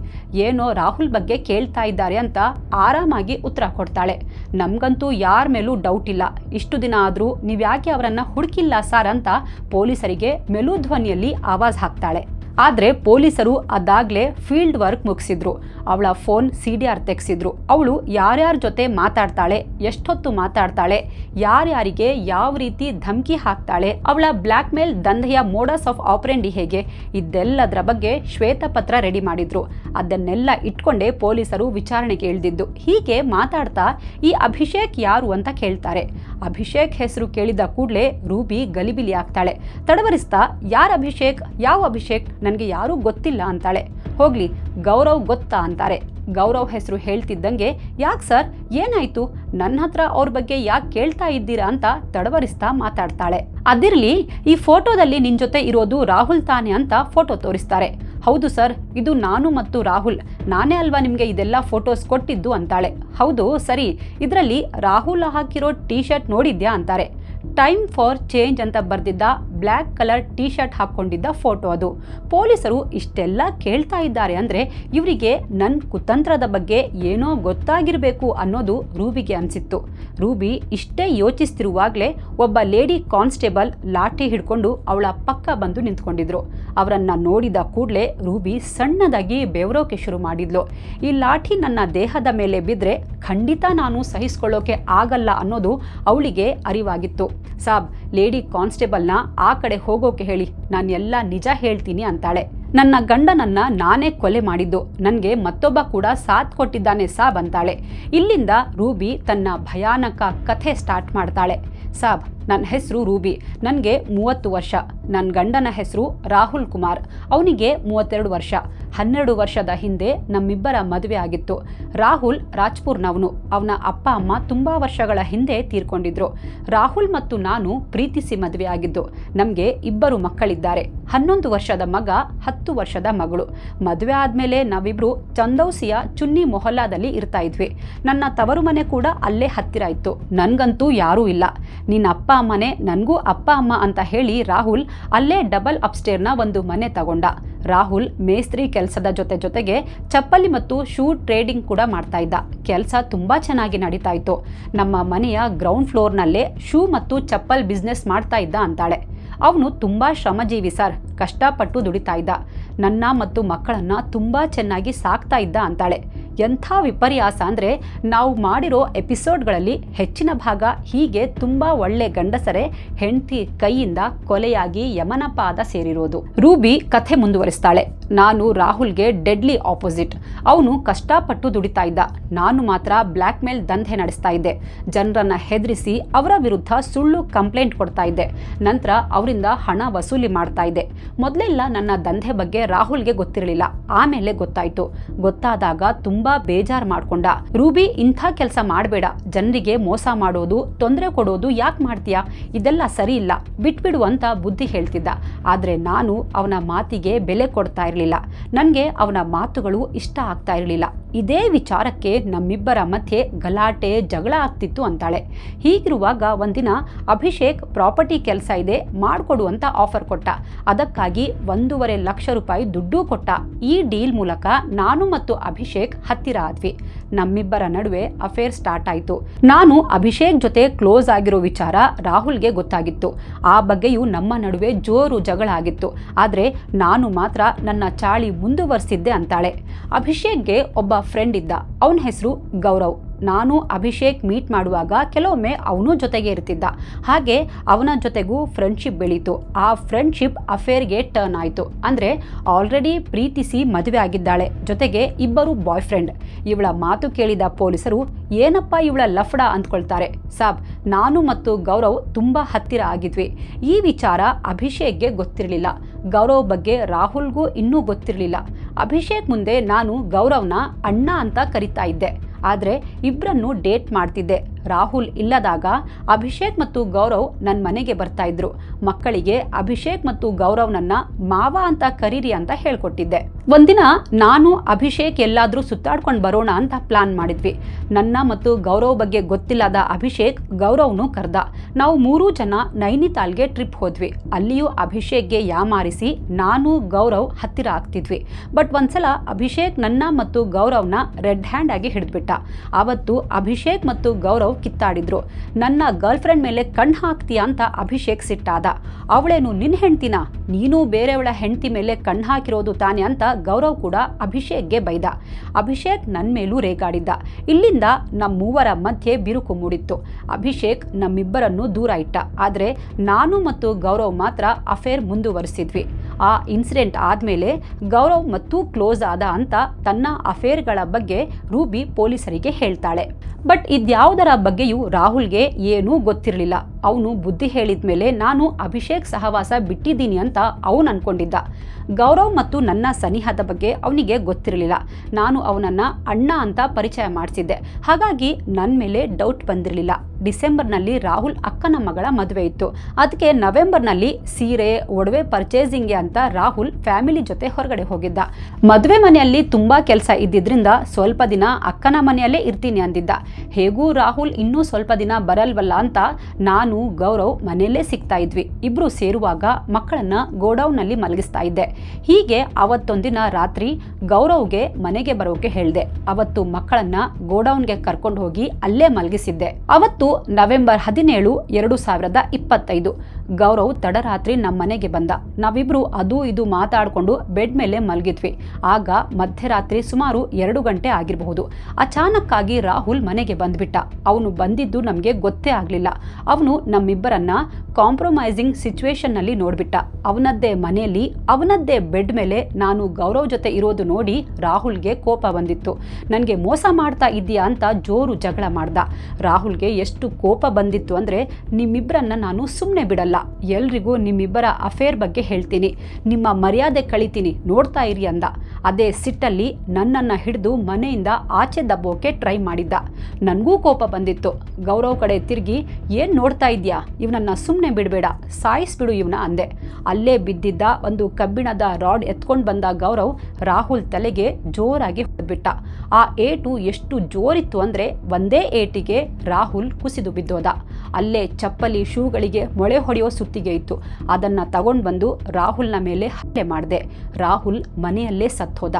ಏನೋ ರಾಹುಲ್ ಬಗ್ಗೆ ಕೇಳ್ತಾ ಇದ್ದಾರೆ ಅಂತ ಆರಾಮಾಗಿ ಉತ್ತರ ಕೊಡ್ತಾಳೆ. ನಮಗಂತೂ ಯಾರ ಮೇಲೂ ಡೌಟ್ ಇಲ್ಲ. ಇಷ್ಟು ದಿನ ಆದರೂ ನೀವು ಯಾಕೆ ಅವರನ್ನು ಹುಡುಕಿಲ್ಲ ಸರ್ ಅಂತ ಪೊಲೀಸರಿಗೆ ಮೆಲು ಧ್ವನಿಯಲ್ಲಿ ಆವಾಜ್ ಹಾಕ್ತಾಳೆ. ಆದರೆ ಪೊಲೀಸರು ಅದಾಗಲೇ ಫೀಲ್ಡ್ ವರ್ಕ್ ಮುಗಿಸಿದ್ರು. ಅವಳ ಫೋನ್ ಸಿ ಡಿ ಆರ್ ತೆಗೆಸಿದ್ರು. ಅವಳು ಯಾರ್ಯಾರ ಜೊತೆ ಮಾತಾಡ್ತಾಳೆ, ಎಷ್ಟೊತ್ತು ಮಾತಾಡ್ತಾಳೆ, ಯಾರ್ಯಾರಿಗೆ ಯಾವ ರೀತಿ ಧಮಕಿ ಹಾಕ್ತಾಳೆ, ಅವಳ ಬ್ಲ್ಯಾಕ್ ಮೇಲ್ ದಂಧೆಯ ಮೋಡಸ್ ಆಫ್ ಆಪರೆಂಡಿ ಹೇಗೆ, ಇದೆಲ್ಲದರ ಬಗ್ಗೆ ಶ್ವೇತಪತ್ರ ರೆಡಿ ಮಾಡಿದ್ರು. ಅದನ್ನೆಲ್ಲ ಇಟ್ಕೊಂಡೇ ಪೊಲೀಸರು ವಿಚಾರಣೆಗೆ ಇಳಿದಿದ್ದು. ಹೀಗೆ ಮಾತಾಡ್ತಾ ಈ ಅಭಿಷೇಕ್ ಯಾರು ಅಂತ ಕೇಳ್ತಾರೆ. ಅಭಿಷೇಕ್ ಹೆಸರು ಕೇಳಿದ ಕೂಡಲೇ ರೂಬಿ ಗಲಿಬಿಲಿ ಆಗ್ತಾಳೆ. ತಡವರಿಸ್ತಾ, ಯಾರ ಅಭಿಷೇಕ್? ಯಾವ ಅಭಿಷೇಕ್? ನನಗೆ ಯಾರೂ ಗೊತ್ತಿಲ್ಲ ಅಂತಾಳೆ. ಹೋಗ್ಲಿ, ಗೌರವ್ ಗೊತ್ತಾ ಅಂತಾರೆ. ಗೌರವ್ ಹೆಸರು ಹೇಳ್ತಿದ್ದಂಗೆ, ಯಾಕೆ ಸರ್? ಏನಾಯ್ತು? ನನ್ನ ಹತ್ರ ಅವ್ರ ಬಗ್ಗೆ ಯಾಕೆ ಕೇಳ್ತಾ ಇದ್ದೀರಾ ಅಂತ ತಡವರಿಸ್ತಾ ಮಾತಾಡ್ತಾಳೆ. ಅದಿರ್ಲಿ, ಈ ಫೋಟೋದಲ್ಲಿ ನಿನ್ ಜೊತೆ ಇರೋದು ರಾಹುಲ್ ತಾನೆ ಅಂತ ಫೋಟೋ ತೋರಿಸ್ತಾರೆ. ಹೌದು ಸರ್, ಇದು ನಾನು ಮತ್ತು ರಾಹುಲ್. ನಾನೇ ಅಲ್ವಾ ನಿಮಗೆ ಇದೆಲ್ಲ ಫೋಟೋಸ್ ಕೊಟ್ಟಿದ್ದು? ಅಂತಾಳೆ. ಹೌದು, ಸರಿ. ಇದರಲ್ಲಿ ರಾಹುಲ್ ಹಾಕಿರೋ ಟೀ ಶರ್ಟ್ ನೋಡಿದ್ಯಾ? ಅಂತಾರೆ. ಟೈಮ್ ಫಾರ್ ಚೇಂಜ್ ಅಂತ ಬರೆದಿದ್ದ ಬ್ಲ್ಯಾಕ್ ಕಲರ್ ಟೀ ಶರ್ಟ್ ಹಾಕ್ಕೊಂಡಿದ್ದ ಫೋಟೋ ಅದು. ಪೊಲೀಸರು ಇಷ್ಟೆಲ್ಲ ಕೇಳ್ತಾ ಇದ್ದಾರೆ ಅಂದರೆ ಇವರಿಗೆ ನನ್ನ ಕುತಂತ್ರದ ಬಗ್ಗೆ ಏನೋ ಗೊತ್ತಾಗಿರಬೇಕು ಅನ್ನೋದು ರೂಬಿಗೆ ಅನಿಸಿತ್ತು. ರೂಬಿ ಇಷ್ಟೇ ಯೋಚಿಸ್ತಿರುವಾಗಲೇ ಒಬ್ಬ ಲೇಡಿ ಕಾನ್ಸ್ಟೇಬಲ್ ಲಾಠಿ ಹಿಡ್ಕೊಂಡು ಅವಳ ಪಕ್ಕ ಬಂದು ನಿಂತ್ಕೊಂಡಿದ್ರು. ಅವರನ್ನು ನೋಡಿದ ಕೂಡಲೇ ರೂಬಿ ಸಣ್ಣದಾಗಿ ಬೆವರೋಕೆ ಶುರು ಮಾಡಿದ್ಲು. ಈ ಲಾಠಿ ನನ್ನ ದೇಹದ ಮೇಲೆ ಬಿದ್ದರೆ ಖಂಡಿತ ನಾನು ಸಹಿಸ್ಕೊಳ್ಳೋಕೆ ಆಗಲ್ಲ ಅನ್ನೋದು ಅವಳಿಗೆ ಅರಿವಾಗಿತ್ತು. ಸಾಬ್ ಲೇಡಿ ಕಾನ್ಸ್ಟೇಬಲ್ನ ಆ ಕಡೆ ಹೋಗೋಕೆ ಹೇಳಿ. ನಾನು ಎಲ್ಲ ನಿಜ ಹೇಳ್ತೀನಿ ಅಂತಾಳೆ. ನನ್ನ ಗಂಡನನ್ನ ನಾನೇ ಕೊಲೆ ಮಾಡಿದ್ದು. ನನಗೆ ಮತ್ತೊಬ್ಬ ಕೂಡ ಸಾಥ್ ಕೊಟ್ಟಿದ್ದಾನೆ ಸಾಬ್ ಅಂತಾಳೆ ಇಲ್ಲಿಂದ ರೂಬಿ ತನ್ನ ಭಯಾನಕ ಕಥೆ ಸ್ಟಾರ್ಟ್ ಮಾಡ್ತಾಳೆ. ಸಾಬ್ ನನ್ನ ಹೆಸರು ರೂಬಿ. ನನಗೆ ಮೂವತ್ತು ವರ್ಷ. ನನ್ನ ಗಂಡನ ಹೆಸರು ರಾಹುಲ್ ಕುಮಾರ್. ಅವನಿಗೆ ಮೂವತ್ತೆರಡು ವರ್ಷ. ಹನ್ನೆರಡು ವರ್ಷದ ಹಿಂದೆ ನಮ್ಮಿಬ್ಬರ ಮದುವೆ ಆಗಿತ್ತು. ರಾಹುಲ್ ರಾಜ್ಪುರ್ನವನು. ಅವನ ಅಪ್ಪ, ಅಮ್ಮ ತುಂಬ ವರ್ಷಗಳ ಹಿಂದೆ ತೀರ್ಕೊಂಡಿದ್ರು. ರಾಹುಲ್ ಮತ್ತು ನಾನು ಪ್ರೀತಿಸಿ ಮದುವೆ ಆಗಿದ್ದು. ನಮಗೆ ಇಬ್ಬರು ಮಕ್ಕಳಿದ್ದಾರೆ. ಹನ್ನೊಂದು ವರ್ಷದ ಮಗ, ಹತ್ತು ವರ್ಷದ ಮಗಳು. ಮದುವೆ ಆದಮೇಲೆ ನಾವಿಬ್ರು ಚಂದೌಸಿಯ ಚುನ್ನಿ ಮೊಹಲ್ಲಾದಲ್ಲಿ ಇರ್ತಾ ಇದ್ವಿ. ನನ್ನ ತವರು ಮನೆ ಕೂಡ ಅಲ್ಲೇ ಹತ್ತಿರ ಇತ್ತು. ನನಗಂತೂ ಯಾರೂ ಇಲ್ಲ. ನಿನ್ನ ಅಪ್ಪ ಅಮ್ಮನೇ ನನಗೂ ಅಪ್ಪ, ಅಮ್ಮ ಅಂತ ಹೇಳಿ ರಾಹುಲ್ ಅಲ್ಲೇ ಡಬಲ್ ಅಪ್ಸ್ಟೇರ್ನ ಒಂದು ಮನೆ ತಗೊಂಡ. ರಾಹುಲ್ ಮೇಸ್ತ್ರಿ ಕೆಲಸದ ಜೊತೆ ಜೊತೆಗೆ ಚಪ್ಪಲಿ ಮತ್ತು ಶೂ ಟ್ರೇಡಿಂಗ್ ಕೂಡ ಮಾಡ್ತಾ ಇದ್ದ. ಕೆಲಸ ತುಂಬ ಚೆನ್ನಾಗಿ ನಡೀತಾ ಇತ್ತು. ನಮ್ಮ ಮನೆಯ ಗ್ರೌಂಡ್ ಫ್ಲೋರ್ನಲ್ಲೇ ಶೂ ಮತ್ತು ಚಪ್ಪಲ್ ಬಿಸ್ನೆಸ್ ಮಾಡ್ತಾ ಇದ್ದ ಅಂತಾಳೆ. ಅವನು ತುಂಬ ಶ್ರಮಜೀವಿ ಸರ್, ಕಷ್ಟಪಟ್ಟು ದುಡಿತಾ ಇದ್ದ. ನನ್ನ ಮತ್ತು ಮಕ್ಕಳನ್ನ ತುಂಬ ಚೆನ್ನಾಗಿ ಸಾಕ್ತಾ ಇದ್ದ ಅಂತಾಳೆ. ಎಂಥ ವಿಪರ್ಯಾಸ ಅಂದರೆ ನಾವು ಮಾಡಿರೋ ಎಪಿಸೋಡ್ಗಳಲ್ಲಿ ಹೆಚ್ಚಿನ ಭಾಗ ಹೀಗೆ ತುಂಬ ಒಳ್ಳೆ ಗಂಡಸರೇ, ಹೆಂಡತಿ ಕೈಯಿಂದ ಕೊಲೆಯಾಗಿ ಯಮನ ಪಾದ ಸೇರಿರೋದು. ರೂಬಿ ಕಥೆ ಮುಂದುವರಿಸ್ತಾಳೆ. ನಾನು ರಾಹುಲ್ಗೆ ಡೆಡ್ಲಿ ಆಪೋಸಿಟ್. ಅವನು ಕಷ್ಟಪಟ್ಟು ದುಡಿತಾ ಇದ್ದ. ನಾನು ಮಾತ್ರ ಬ್ಲ್ಯಾಕ್ ಮೇಲ್ ದಂಧೆ ನಡೆಸ್ತಾ ಇದ್ದೆ. ಜನರನ್ನ ಹೆದರಿಸಿ ಅವರ ವಿರುದ್ಧ ಸುಳ್ಳು ಕಂಪ್ಲೇಂಟ್ ಕೊಡ್ತಾ ಇದ್ದೆ. ನಂತರ ಅವರಿಂದ ಹಣ ವಸೂಲಿ ಮಾಡ್ತಾ ಇದ್ದೆ. ಮೊದಲೆಲ್ಲ ನನ್ನ ದಂಧೆ ಬಗ್ಗೆ ರಾಹುಲ್ಗೆ ಗೊತ್ತಿರಲಿಲ್ಲ. ಆಮೇಲೆ ಗೊತ್ತಾಯಿತು. ಗೊತ್ತಾದಾಗ ತುಂಬಾ ಬೇಜಾರ್ ಮಾಡ್ಕೊಂಡ. ರೂಬಿ, ಇಂಥ ಕೆಲಸ ಮಾಡಬೇಡ. ಜನರಿಗೆ ಮೋಸ ಮಾಡೋದು, ತೊಂದರೆ ಕೊಡೋದು ಯಾಕೆ ಮಾಡ್ತೀಯ? ಇದೆಲ್ಲ ಸರಿ ಇಲ್ಲ. ಬಿಟ್ಬಿಡು ಅಂತ ಬುದ್ಧಿ ಹೇಳ್ತಿದ್ದ. ಆದರೆ ನಾನು ಅವನ ಮಾತಿಗೆ ಬೆಲೆ ಕೊಡ್ತಾ ಇರಲಿಲ್ಲ. ನನಗೆ ಅವನ ಮಾತುಗಳು ಇಷ್ಟ ಆಗ್ತಾ ಇರಲಿಲ್ಲ. ಇದೇ ವಿಚಾರಕ್ಕೆ ನಮ್ಮಿಬ್ಬರ ಮಧ್ಯೆ ಗಲಾಟೆ, ಜಗಳ ಆಗ್ತಿತ್ತು ಅಂತಾಳೆ. ಹೀಗಿರುವಾಗ ಒಂದಿನ ಅಭಿಷೇಕ್ ಪ್ರಾಪರ್ಟಿ ಕೆಲಸ ಇದೆ, ಮಾಡಿಕೊಡು ಅಂತ ಆಫರ್ ಕೊಟ್ಟ. ಅದಕ್ಕಾಗಿ ಒಂದೂವರೆ ಲಕ್ಷ ರೂಪಾಯಿ ದುಡ್ಡು ಕೊಟ್ಟ. ಈ ಡೀಲ್ ಮೂಲಕ ನಾನು ಮತ್ತು ಅಭಿಷೇಕ್ ಹತ್ತಿರ ಆದ್ವಿ. ನಮ್ಮಿಬ್ಬರ ನಡುವೆ ಅಫೇರ್ ಸ್ಟಾರ್ಟ್ ಆಯಿತು. ನಾನು ಅಭಿಷೇಕ್ ಜೊತೆ ಕ್ಲೋಸ್ ಆಗಿರೋ ವಿಚಾರ ರಾಹುಲ್ಗೆ ಗೊತ್ತಾಗಿತ್ತು. ಆ ಬಗ್ಗೆಯೂ ನಮ್ಮ ನಡುವೆ ಜೋರು ಜಗಳ ಆಗಿತ್ತು. ಆದರೆ ನಾನು ಮಾತ್ರ ನನ್ನ ಚಾಳಿ ಮುಂದುವರಿಸಿದ್ದೆ ಅಂತಾಳೆ. ಅಭಿಷೇಕ್ಗೆ ಒಬ್ಬ ಫ್ರೆಂಡ್ ಇದ್ದ. ಅವನ ಹೆಸರು ಗೌರವ್. ನಾನು ಅಭಿಷೇಕ್ ಮೀಟ್ ಮಾಡುವಾಗ ಕೆಲವೊಮ್ಮೆ ಅವನೂ ಜೊತೆಗೆ ಇರ್ತಿದ್ದ. ಹಾಗೆ ಅವನ ಜೊತೆಗೂ ಫ್ರೆಂಡ್ಶಿಪ್ ಬೆಳೀತು. ಆ ಫ್ರೆಂಡ್ಶಿಪ್ ಅಫೇರ್ಗೆ ಟರ್ನ್ ಆಯಿತು. ಅಂದರೆ ಆಲ್ರೆಡಿ ಪ್ರೀತಿಸಿ ಮದುವೆ ಆಗಿದ್ದಾಳೆ. ಜೊತೆಗೆ ಇಬ್ಬರು ಬಾಯ್ ಫ್ರೆಂಡ್ ಇವಳ ಮಾತು ಕೇಳಿದ ಪೊಲೀಸರು, ಏನಪ್ಪ ಇವಳ ಲಫ್ಡ? ಅಂದ್ಕೊಳ್ತಾರೆ. ಸಾಬ್, ನಾನು ಮತ್ತು ಗೌರವ್ ತುಂಬ ಹತ್ತಿರ ಆಗಿದ್ವಿ. ಈ ವಿಚಾರ ಅಭಿಷೇಕ್ಗೆ ಗೊತ್ತಿರಲಿಲ್ಲ. ಗೌರವ್ ಬಗ್ಗೆ ರಾಹುಲ್ಗೂ ಇನ್ನೂ ಗೊತ್ತಿರಲಿಲ್ಲ. ಅಭಿಷೇಕ್ ಮುಂದೆ ನಾನು ಗೌರವ್ನ ಅಣ್ಣ ಅಂತ ಕರಿತಾ ಇದ್ದೆ. ಆದರೆ ಇಬ್ಬರನ್ನು ಡೇಟ್ ಮಾಡ್ತಿದ್ದೆ. ರಾಹುಲ್ ಇಲ್ಲದಾಗ ಅಭಿಷೇಕ್ ಮತ್ತು ಗೌರವ್ ನನ್ನ ಮನೆಗೆ ಬರ್ತಾ ಇದ್ರು. ಮಕ್ಕಳಿಗೆ ಅಭಿಷೇಕ್ ಮತ್ತು ಗೌರವ್ನನ್ನ ಮಾವ ಅಂತ ಕರೀರಿ ಅಂತ ಹೇಳ್ಕೊಟ್ಟಿದ್ದೆ. ಒಂದಿನ ನಾನು ಅಭಿಷೇಕ್ ಎಲ್ಲಾದರೂ ಸುತ್ತಾಡ್ಕೊಂಡು ಬರೋಣ ಅಂತ ಪ್ಲಾನ್ ಮಾಡಿದ್ವಿ. ನನ್ನ ಮತ್ತು ಗೌರವ್ ಬಗ್ಗೆ ಗೊತ್ತಿಲ್ಲದ ಅಭಿಷೇಕ್ ಗೌರವ್ನು ಕರ್ದ. ನಾವು ಮೂರೂ ಜನ ನೈನಿತಾಲ್ಗೆ ಟ್ರಿಪ್ ಹೋದ್ವಿ. ಅಲ್ಲಿಯೂ ಅಭಿಷೇಕ್ಗೆ ಯಾಮಾರಿಸಿ ನಾನು ಗೌರವ್ ಹತ್ತಿರ ಆಗ್ತಿದ್ವಿ. ಬಟ್ ಒಂದ್ಸಲ ಅಭಿಷೇಕ್ ನನ್ನ ಮತ್ತು ಗೌರವ್ನ ರೆಡ್ ಹ್ಯಾಂಡ್ ಆಗಿ ಹಿಡಿದ್ಬಿಟ್ಟ. ಆವತ್ತು ಅಭಿಷೇಕ್ ಮತ್ತು ಗೌರವ್ ಕಿತ್ತಾಡಿದ್ರು. ನನ್ನ ಗರ್ಲ್ ಫ್ರೆಂಡ್ ಮೇಲೆ ಕಣ್ ಹಾಕ್ತೀಯಾ ಅಂತ ಅಭಿಷೇಕ್ ಸಿಟ್ಟಾದ. ಅವಳೇನು ನಿನ್ನ ಹೆಂಡ್ತಿನ? ನೀನು ಬೇರೆಯವಳ ಹೆಂಡ್ತಿ ಮೇಲೆ ಕಣ್ ಹಾಕಿರೋದು ತಾನೆ ಅಂತ ಗೌರವ್ ಕೂಡ ಅಭಿಷೇಕ್ಗೆ ಬೈದ. ಅಭಿಷೇಕ್ ನನ್ನ ಮೇಲೂ ರೇಗಾಡಿದ್ದ. ಇಲ್ಲಿಂದ ನಮ್ಮ ಮೂವರ ಮಧ್ಯೆ ಬಿರುಕು ಮೂಡಿತ್ತು. ಅಭಿಷೇಕ್ ನಮ್ಮಿಬ್ಬರನ್ನು ದೂರ ಇಟ್ಟ. ಆದರೆ ನಾನು ಮತ್ತು ಗೌರವ್ ಮಾತ್ರ ಅಫೇರ್ ಮುಂದುವರಿಸಿದ್ವಿ. ಆ ಇನ್ಸಿಡೆಂಟ್ ಆದಮೇಲೆ ಗೌರವ್ ಮತ್ತು ಕ್ಲೋಸ್ ಆದ ಅಂತ ತನ್ನ ಅಫೇರ್ಗಳ ಬಗ್ಗೆ ರೂಬಿ ಪೊಲೀಸರಿಗೆ ಹೇಳ್ತಾಳೆ. ಬಟ್ ಇದ್ಯಾವುದರ ಬಗ್ಗೆಯೂ ರಾಹುಲ್ಗೆ ಏನೂ ಗೊತ್ತಿರಲಿಲ್ಲ. ಅವನು ಬುದ್ಧಿ ಹೇಳಿದ ಮೇಲೆ ನಾನು ಅಭಿಷೇಕ್ ಸಹವಾಸ ಬಿಟ್ಟಿದ್ದೀನಿ ಅಂತ ಅವನು ಅನ್ಕೊಂಡಿದ್ದ. ಗೌರವ್ ಮತ್ತು ನನ್ನ ಸನಿಹದ ಬಗ್ಗೆ ಅವನಿಗೆ ಗೊತ್ತಿರಲಿಲ್ಲ. ನಾನು ಅವನನ್ನು ಅಣ್ಣ ಅಂತ ಪರಿಚಯ ಮಾಡಿಸಿದ್ದೆ. ಹಾಗಾಗಿ ನನ್ನ ಮೇಲೆ ಡೌಟ್ ಬಂದಿರಲಿಲ್ಲ. ಡಿಸೆಂಬರ್ನಲ್ಲಿ ರಾಹುಲ್ ಅಕ್ಕನ ಮಗಳ ಮದುವೆ ಇತ್ತು. ಅದಕ್ಕೆ ನವೆಂಬರ್ನಲ್ಲಿ ಸೀರೆ, ಒಡವೆ ಪರ್ಚೇಸಿಂಗ್ಗೆ ಅಂತ ರಾಹುಲ್ ಫ್ಯಾಮಿಲಿ ಜೊತೆ ಹೊರಗಡೆ ಹೋಗಿದ್ದ. ಮದುವೆ ಮನೆಯಲ್ಲಿ ತುಂಬ ಕೆಲಸ ಇದ್ದಿದ್ರಿಂದ ಸ್ವಲ್ಪ ದಿನ ಅಕ್ಕನ ಮನೆಯಲ್ಲೇ ಇರ್ತೀನಿ ಅಂದಿದ್ದ. ಹೇಗೂ ರಾಹುಲ್ ಇನ್ನೂ ಸ್ವಲ್ಪ ದಿನ ಬರಲ್ವಲ್ಲ ಅಂತ ನಾನು ನಾನು, ಗೌರವ್, ಮನೆಯಲ್ಲೇ ಸಿಗ್ತಾ ಇದ್ವಿ. ಇಬ್ರು ಸೇರುವಾಗ ಮಕ್ಕಳನ್ನ ಗೋಡೌನ್ನಲ್ಲಿ ಮಲಗಿಸ್ತಾ ಇದ್ದೆ. ಹೀಗೆ ಅವತ್ತೊಂದಿನ ರಾತ್ರಿ ಗೌರವ್ಗೆ ಮನೆಗೆ ಬರೋಕೆ ಹೇಳಿದೆ. ಅವತ್ತು ಮಕ್ಕಳನ್ನ ಗೋಡೌನ್ಗೆ ಕರ್ಕೊಂಡು ಹೋಗಿ ಅಲ್ಲೇ ಮಲಗಿಸಿದ್ದೆ. ಅವತ್ತು ನವೆಂಬರ್ ಹದಿನೇಳು, ಎರಡು ಸಾವಿರದ ಇಪ್ಪತ್ತೈದು. ಗೌರವ್ ತಡರಾತ್ರಿ ನಮ್ಮ ಮನೆಗೆ ಬಂದ. ನಾವಿಬ್ರು ಅದು ಇದು ಮಾತಾಡಿಕೊಂಡು ಬೆಡ್ ಮೇಲೆ ಮಲಗಿದ್ವಿ. ಆಗ ಮಧ್ಯರಾತ್ರಿ ಸುಮಾರು ಎರಡು ಗಂಟೆ ಆಗಿರಬಹುದು. ಅಚಾನಕ್ಕಾಗಿ ರಾಹುಲ್ ಮನೆಗೆ ಬಂದ್ಬಿಟ್ಟ. ಅವನು ಬಂದಿದ್ದು ನಮಗೆ ಗೊತ್ತೇ ಆಗಲಿಲ್ಲ. ಅವನು ನಮ್ಮಿಬ್ಬರನ್ನ ಕಾಂಪ್ರಮೈಸಿಂಗ್ ಸಿಚುವೇಶನ್ನಲ್ಲಿ ನೋಡ್ಬಿಟ್ಟ. ಅವನದ್ದೇ ಮನೆಯಲ್ಲಿ, ಅವನದ್ದೇ ಬೆಡ್ ಮೇಲೆ ನಾನು ಗೌರವ್ ಜೊತೆ ಇರೋದು ನೋಡಿ ರಾಹುಲ್ಗೆ ಕೋಪ ಬಂದಿತ್ತು. ನನಗೆ ಮೋಸ ಮಾಡ್ತಾ ಇದೆಯಾ ಅಂತ ಜೋರು ಜಗಳ ಮಾಡ್ದ. ರಾಹುಲ್ಗೆ ಎಷ್ಟು ಕೋಪ ಬಂದಿತ್ತು ಅಂದರೆ ನಿಮ್ಮಿಬ್ಬರನ್ನ ನಾನು ಸುಮ್ಮನೆ ಬಿಡಲ್ಲ. ಎಲ್ರಿಗೂ ನಿಮ್ಮಿಬ್ಬರ ಅಫೇರ್ ಬಗ್ಗೆ ಹೇಳ್ತೀನಿ. ನಿಮ್ಮ ಮರ್ಯಾದೆ ಕಳಿತೀನಿ, ನೋಡ್ತಾ ಇರಿ ಅಂದ. ಅದೇ ಸಿಟ್ಟಲ್ಲಿ ನನ್ನನ್ನು ಹಿಡಿದು ಮನೆಯಿಂದ ಆಚೆ ದಬ್ಬೋಕೆ ಟ್ರೈ ಮಾಡಿದ್ದ. ನನಗೂ ಕೋಪ ಬಂದಿತ್ತು. ಗೌರವ್ ಕಡೆ ತಿರುಗಿ, ಏನು ನೋಡ್ತಾ ಇದೆಯಾ? ಇವನನ್ನ ಸುಮ್ಮನೆ ಬಿಡಬೇಡ, ಸಾಯಿಸ್ಬಿಡು ಇವನ ಅಂದೆ. ಅಲ್ಲೇ ಬಿದ್ದಿದ್ದ ಒಂದು ಕಬ್ಬಿಣದ ರಾಡ್ ಎತ್ಕೊಂಡು ಬಂದ ಗೌರವ್ ರಾಹುಲ್ ತಲೆಗೆ ಜೋರಾಗಿ ಹೊಡೆದ್ಬಿಟ್ಟ. ಆ ಏಟು ಎಷ್ಟು ಜೋರಿತ್ತು ಅಂದರೆ ಒಂದೇ ಏಟಿಗೆ ರಾಹುಲ್ ಕುಸಿದು ಬಿದ್ದೋದ. ಅಲ್ಲೇ ಚಪ್ಪಲಿ ಶೂಗಳಿಗೆ ಮೊಳೆ ಹೊಡೆಯೋ ಸುತ್ತಿಗೆ ಇತ್ತು. ಅದನ್ನು ತಗೊಂಡು ಬಂದು ರಾಹುಲ್ನ ಮೇಲೆ ಹಲ್ಲೆ ಮಾಡಿದೆ. ರಾಹುಲ್ ಮನೆಯಲ್ಲೇ ಸತ್ತೋದ.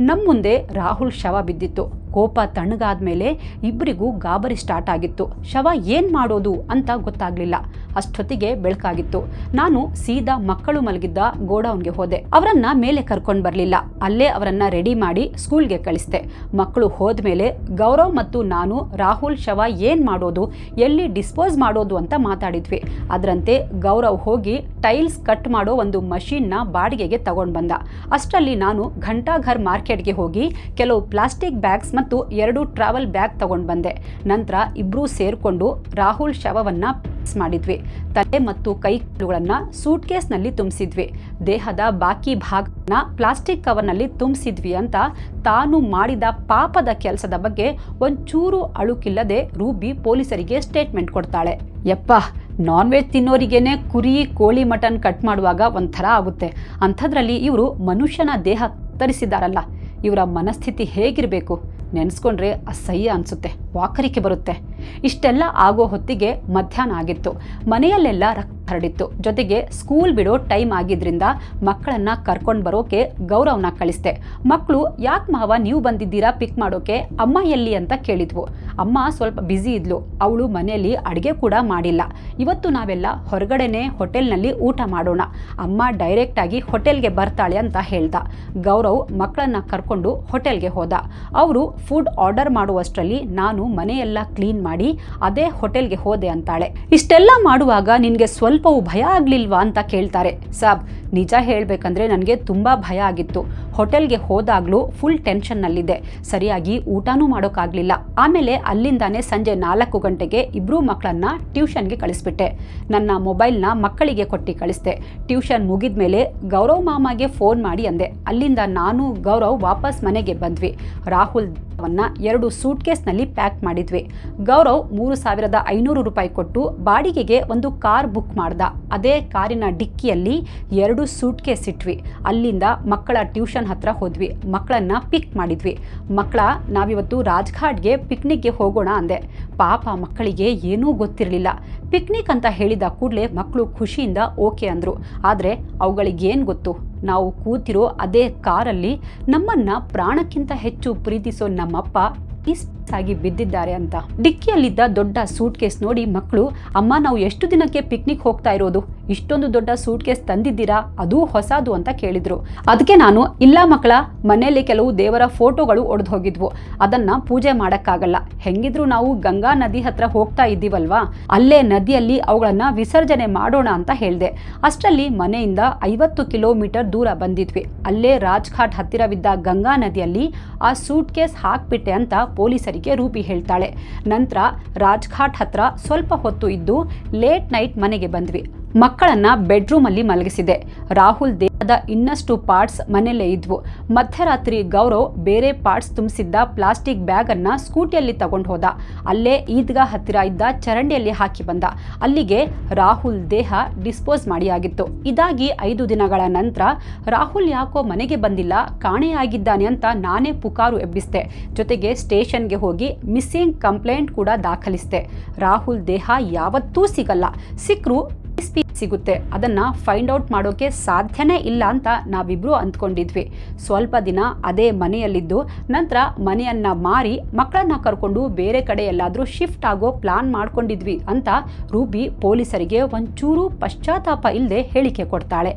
ನಮ್ಮ ಮುಂದೆ ರಾಹುಲ್ ಶವ ಬಿದ್ದಿತ್ತು. ಕೋಪ ತಣ್ಣಗಾದ ಮೇಲೆ ಇಬ್ಬರಿಗೂ ಗಾಬರಿ ಸ್ಟಾರ್ಟ್ ಆಗಿತ್ತು. ಶವ ಏನು ಮಾಡೋದು ಅಂತ ಗೊತ್ತಾಗ್ಲಿಲ್ಲ. ಅಷ್ಟೊತ್ತಿಗೆ ಬೆಳಕಾಗಿತ್ತು. ನಾನು ಸೀದಾ ಮಕ್ಕಳು ಮಲಗಿದ್ದ ಗೋಡೌನ್ಗೆ ಹೋದೆ. ಅವರನ್ನ ಮೇಲೆ ಕರ್ಕೊಂಡು ಬರಲಿಲ್ಲ. ಅಲ್ಲೇ ಅವರನ್ನ ರೆಡಿ ಮಾಡಿ ಸ್ಕೂಲ್ಗೆ ಕಳಿಸ್ದೆ. ಮಕ್ಕಳು ಹೋದ್ಮೇಲೆ ಗೌರವ್ ಮತ್ತು ನಾನು, ರಾಹುಲ್ ಶವ ಏನು ಮಾಡೋದು, ಎಲ್ಲಿ ಡಿಸ್ಪೋಸ್ ಮಾಡೋದು ಅಂತ ಮಾತಾಡಿದ್ವಿ. ಅದರಂತೆ ಗೌರವ್ ಹೋಗಿ ಟೈಲ್ಸ್ ಕಟ್ ಮಾಡೋ ಒಂದು ಮಷೀನ್ನ ಬಾಡಿಗೆಗೆ ತಗೊಂಡು ಬಂದ. ಅಷ್ಟರಲ್ಲಿ ನಾನು ಘಂಟಾಘರ್ ಮಾರ್ಕೆಟ್ಗೆ ಹೋಗಿ ಕೆಲವು ಪ್ಲಾಸ್ಟಿಕ್ ಬ್ಯಾಗ್ಸ್ ಮತ್ತು ಎರಡು ಟ್ರಾವೆಲ್ ಬ್ಯಾಗ್ ತಗೊಂಡು ಬಂದೆ. ನಂತರ ಇಬ್ಬರೂ ಸೇರಿಕೊಂಡು ರಾಹುಲ್ ಶವವನ್ನು ಮಾಡಿದ್ವಿ. ತಲೆ ಮತ್ತು ಕೈ ಕಾಲುಗಳನ್ನು ಸೂಟ್ ಕೇಸ್ನಲ್ಲಿ ತುಂಬಿಸಿದ್ವಿ. ದೇಹದ ಬಾಕಿ ಭಾಗನ ಪ್ಲಾಸ್ಟಿಕ್ ಕವರ್ನಲ್ಲಿ ತುಂಬಿಸಿದ್ವಿ ಅಂತ ತಾನು ಮಾಡಿದ ಪಾಪದ ಕೆಲಸದ ಬಗ್ಗೆ ಒಂಚೂರು ಅಳುಕಿಲ್ಲದೆ ರೂಬಿ ಪೊಲೀಸರಿಗೆ ಸ್ಟೇಟ್ಮೆಂಟ್ ಕೊಡ್ತಾಳೆ. ಯಪ್ಪ ನಾನ್ ವೆಜ್ ತಿನ್ನೋರಿಗೇನೆ ಕುರಿ, ಕೋಳಿ, ಮಟನ್ ಕಟ್ ಮಾಡುವಾಗ ಒಂಥರ ಆಗುತ್ತೆ. ಅಂಥದ್ರಲ್ಲಿ ಇವರು ಮನುಷ್ಯನ ದೇಹ ತರಿಸಿದಾರಲ್ಲ ಇವರ ಮನಸ್ಥಿತಿ ಹೇಗಿರಬೇಕು? ನೆನೆಸ್ಕೊಂಡ್ರೆ ಅಸಹ್ಯ ಅನಿಸುತ್ತೆ. ವಾಕರಿಕೆ ಬರುತ್ತೆ. ಇಷ್ಟೆಲ್ಲ ಆಗೋ ಹೊತ್ತಿಗೆ ಮಧ್ಯಾಹ್ನ ಆಗಿತ್ತು. ಮನೆಯಲ್ಲೆಲ್ಲ ರಕ್ತ ಹರಡಿತ್ತು. ಜೊತೆಗೆ ಸ್ಕೂಲ್ ಬಿಡೋ ಟೈಮ್ ಆಗಿದ್ರಿಂದ ಮಕ್ಕಳನ್ನ ಕರ್ಕೊಂಡು ಬರೋಕೆ ಗೌರವ್ನ ಕಳಿಸ್ದೆ. ಮಕ್ಕಳು ಯಾಕೆ ಮಾವ ನೀವು ಬಂದಿದ್ದೀರಾ? ಪಿಕ್ ಮಾಡೋಕೆ? ಅಮ್ಮ ಎಲ್ಲಿ? ಅಂತ ಕೇಳಿದ್ವು. ಅಮ್ಮ ಸ್ವಲ್ಪ ಬ್ಯುಸಿ ಇದ್ಲು. ಅವಳು ಮನೆಯಲ್ಲಿ ಅಡುಗೆ ಕೂಡ ಮಾಡಿಲ್ಲ. ಇವತ್ತು ನಾವೆಲ್ಲ ಹೊರಗಡೆನೆ ಹೋಟೆಲ್ನಲ್ಲಿ ಊಟ ಮಾಡೋಣ. ಅಮ್ಮ ಡೈರೆಕ್ಟ್ ಆಗಿ ಹೋಟೆಲ್ಗೆ ಬರ್ತಾಳೆ ಅಂತ ಹೇಳ್ದ. ಗೌರವ್ ಮಕ್ಕಳನ್ನ ಕರ್ಕೊಂಡು ಹೋಟೆಲ್ಗೆ ಹೋದ. ಅವರು ಫುಡ್ ಆರ್ಡರ್ ಮಾಡುವಷ್ಟರಲ್ಲಿ ನಾನು ಮನೆಯೆಲ್ಲ ಕ್ಲೀನ್ ಮಾಡಿ ಅದೇ ಹೋಟೆಲ್ಗೆ ಹೋದೆ ಅಂತಾಳೆ. ಇಷ್ಟೆಲ್ಲ ಮಾಡುವಾಗ ನಿನಗೆ ಸ್ವಲ್ಪವೂ ಭಯ ಆಗಲಿಲ್ವಾ ಅಂತ ಕೇಳ್ತಾರೆ. ಸಾಬ್, ನಿಜ ಹೇಳಬೇಕಂದ್ರೆ ನನಗೆ ತುಂಬ ಭಯ ಆಗಿತ್ತು. ಹೋಟೆಲ್ಗೆ ಹೋದಾಗಲೂ ಫುಲ್ ಟೆನ್ಷನ್ನಲ್ಲಿದ್ದೆ. ಸರಿಯಾಗಿ ಊಟನೂ ಮಾಡೋಕ್ಕಾಗಲಿಲ್ಲ. ಆಮೇಲೆ ಅಲ್ಲಿಂದಾನೇ ಸಂಜೆ ನಾಲ್ಕು ಗಂಟೆಗೆ ಇಬ್ಬರೂ ಮಕ್ಕಳನ್ನ ಟ್ಯೂಷನ್ಗೆ ಕಳಿಸ್ಬಿಟ್ಟೆ. ನನ್ನ ಮೊಬೈಲ್ನ ಮಕ್ಕಳಿಗೆ ಕೊಟ್ಟು ಕಳಿಸ್ದೆ. ಟ್ಯೂಷನ್ ಮುಗಿದ ಮೇಲೆ ಗೌರವ್ ಮಾಮಾಗೆ ಫೋನ್ ಮಾಡಿ ಅಂದೆ. ಅಲ್ಲಿಂದ ನಾನು ಗೌರವ್ ವಾಪಸ್ ಮನೆಗೆ ಬಂದ್ವಿ. ರಾಹುಲ್ ವನ್ನ ಎರಡು ಸೂಟ್ ಕೇಸ್ನಲ್ಲಿ ಪ್ಯಾಕ್ ಮಾಡಿದ್ವಿ. ಗೌರವ್ ಮೂರು ಸಾವಿರದ ಐನೂರು ರೂಪಾಯಿ ಕೊಟ್ಟು ಬಾಡಿಗೆಗೆ ಒಂದು ಕಾರ್ ಬುಕ್ ಮಾಡ್ದ. ಅದೇ ಕಾರಿನ ಡಿಕ್ಕಿಯಲ್ಲಿ ಎರಡು ಸೂಟ್ ಕೇಸ್ ಇಟ್ವಿ. ಅಲ್ಲಿಂದ ಮಕ್ಕಳ ಟ್ಯೂಷನ್ ಹತ್ರ ಹೋದ್ವಿ. ಮಕ್ಕಳನ್ನ ಪಿಕ್ ಮಾಡಿದ್ವಿ. ಮಕ್ಕಳ, ನಾವಿವತ್ತು ರಾಜ್ಘಾಟ್ಗೆ ಪಿಕ್ನಿಕ್ಗೆ ಹೋಗೋಣ ಅಂದೆ. ಪಾಪ ಮಕ್ಕಳಿಗೆ ಏನೂ ಗೊತ್ತಿರಲಿಲ್ಲ. ಪಿಕ್ನಿಕ್ ಅಂತ ಹೇಳಿದ ಕೂಡಲೇ ಮಕ್ಕಳು ಖುಷಿಯಿಂದ ಓಕೆ ಅಂದರು. ಆದರೆ ಅವುಗಳಿಗೇನು ಗೊತ್ತು? ನಾವು ಕೂತಿರೋ ಅದೇ ಕಾರಲ್ಲಿ ನಮ್ಮನ್ನು ಪ್ರಾಣಕ್ಕಿಂತ ಹೆಚ್ಚು ಪ್ರೀತಿಸೋ ನಮ್ಮಪ್ಪ ಪೀಸ್ ಆಗಿ ಬಿದ್ದಿದ್ದಾರೆ ಅಂತ. ಡಿಕ್ಕಿಯಲ್ಲಿದ್ದ ದೊಡ್ಡ ಸೂಟ್ ಕೇಸ್ ನೋಡಿ ಮಕ್ಕಳು, ಅಮ್ಮ, ನಾವು ಎಷ್ಟು ದಿನಕ್ಕೆ ಪಿಕ್ನಿಕ್ ಹೋಗ್ತಾ ಇರೋದು? ಇಷ್ಟೊಂದು ದೊಡ್ಡ ಸೂಟ್ ಕೇಸ್ ತಂದಿದ್ದೀರಾ? ಅದು ಹೊಸದು ಅಂತ ಕೇಳಿದ್ರು. ಅದಕ್ಕೆ ನಾನು, ಇಲ್ಲ ಮಕ್ಕಳ, ಮನೆಯಲ್ಲಿ ಕೆಲವು ದೇವರ ಫೋಟೋಗಳು ಒಡೆದು ಹೋಗಿದ್ವು ಅದನ್ನ ಪೂಜೆ ಮಾಡಕ್ಕಾಗಲ್ಲ. ಹೆಂಗಿದ್ರು ನಾವು ಗಂಗಾ ನದಿ ಹತ್ರ ಹೋಗ್ತಾ ಇದ್ದೀವಲ್ವಾ? ಅಲ್ಲೇ ನದಿಯಲ್ಲಿ ಅವುಗಳನ್ನ ವಿಸರ್ಜನೆ ಮಾಡೋಣ ಅಂತ ಹೇಳಿದೆ. ಅಷ್ಟರಲ್ಲಿ ಮನೆಯಿಂದ ಐವತ್ತು ಕಿಲೋಮೀಟರ್ ದೂರ ಬಂದಿದ್ವಿ. ಅಲ್ಲೇ ರಾಜ್ಘಾಟ್ ಹತ್ತಿರವಿದ್ದ ಗಂಗಾ ನದಿಯಲ್ಲಿ ಆ ಸೂಟ್ ಕೇಸ್ ಹಾಕ್ಬಿಟ್ಟೆ ಅಂತ ಪೊಲೀಸರಿಗೆ ರೂಪಿ ಹೇಳ್ತಾಳೆ. ನಂತರ ರಾಜ್ಘಾಟ್ ಹತ್ರ ಸ್ವಲ್ಪ ಹೊತ್ತು ಇದ್ದು ಲೇಟ್ ನೈಟ್ ಮನೆಗೆ ಬಂದ್ವಿ. ಮಕ್ಕಳನ್ನ ಬೆಡ್ರೂಮಲ್ಲಿ ಮಲಗಿಸಿದೆ. ರಾಹುಲ್ ದೇಹದ ಇನ್ನಷ್ಟು ಪಾರ್ಟ್ಸ್ ಮನೆಯಲ್ಲೇ ಇದ್ವು. ಮಧ್ಯರಾತ್ರಿ ಗೌರವ್ ಬೇರೆ ಪಾರ್ಟ್ಸ್ ತುಂಬಿಸಿದ್ದ ಪ್ಲಾಸ್ಟಿಕ್ ಬ್ಯಾಗ್ ಅನ್ನ ಸ್ಕೂಟಿಯಲ್ಲಿ ತಗೊಂಡು ಹೋದ. ಅಲ್ಲೇ ಈದ್ಗಾ ಹತ್ತಿರ ಇದ್ದ ಚರಂಡಿಯಲ್ಲಿ ಹಾಕಿ ಬಂದ. ಅಲ್ಲಿಗೆ ರಾಹುಲ್ ದೇಹ ಡಿಸ್ಪೋಸ್ ಮಾಡಿಯಾಗಿತ್ತು ಇದಾಗಿ ಐದು ದಿನಗಳ ನಂತರ ರಾಹುಲ್ ಯಾಕೋ ಮನೆಗೆ ಬಂದಿಲ್ಲ ಕಾಣೆಯಾಗಿದ್ದಾನೆ ಅಂತ ನಾನೇ ಪುಕಾರು ಎಬ್ಬಿಸಿದೆ. ಜೊತೆಗೆ ಸ್ಟೇಷನ್ಗೆ ಹೋಗಿ ಮಿಸ್ಸಿಂಗ್ ಕಂಪ್ಲೇಂಟ್ ಕೂಡ ದಾಖಲಿಸಿದೆ. ರಾಹುಲ್ ದೇಹ ಯಾವತ್ತೂ ಸಿಗಲ್ಲ. ಸಿಕ್ಕರು ಸಿಗುತ್ತೆ. ಅದನ್ನ ಫೈಂಡ್ ಔಟ್ ಮಾಡೋಕೆ ಸಾಧ್ಯನೇ ಇಲ್ಲ ಅಂತ ನಾವಿಬ್ರು ಅಂದ್ಕೊಂಡಿದ್ವಿ. ಸ್ವಲ್ಪ ದಿನ ಅದೇ ಮನೆಯಲ್ಲಿದ್ದು, ನಂತರ ಮನೆಯನ್ನ ಮಾರಿ ಮಕ್ಕಳನ್ನ ಕರ್ಕೊಂಡು ಬೇರೆ ಕಡೆ ಎಲ್ಲಾದರೂ ಶಿಫ್ಟ್ ಆಗೋ ಪ್ಲಾನ್ ಮಾಡ್ಕೊಂಡಿದ್ವಿ ಅಂತ ರೂಬಿ ಪೊಲೀಸರಿಗೆ ಒಂಚೂರು ಪಶ್ಚಾತ್ತಾಪ ಇಲ್ಲದೆ ಹೇಳಿಕೆ ಕೊಡ್ತಾಳೆ.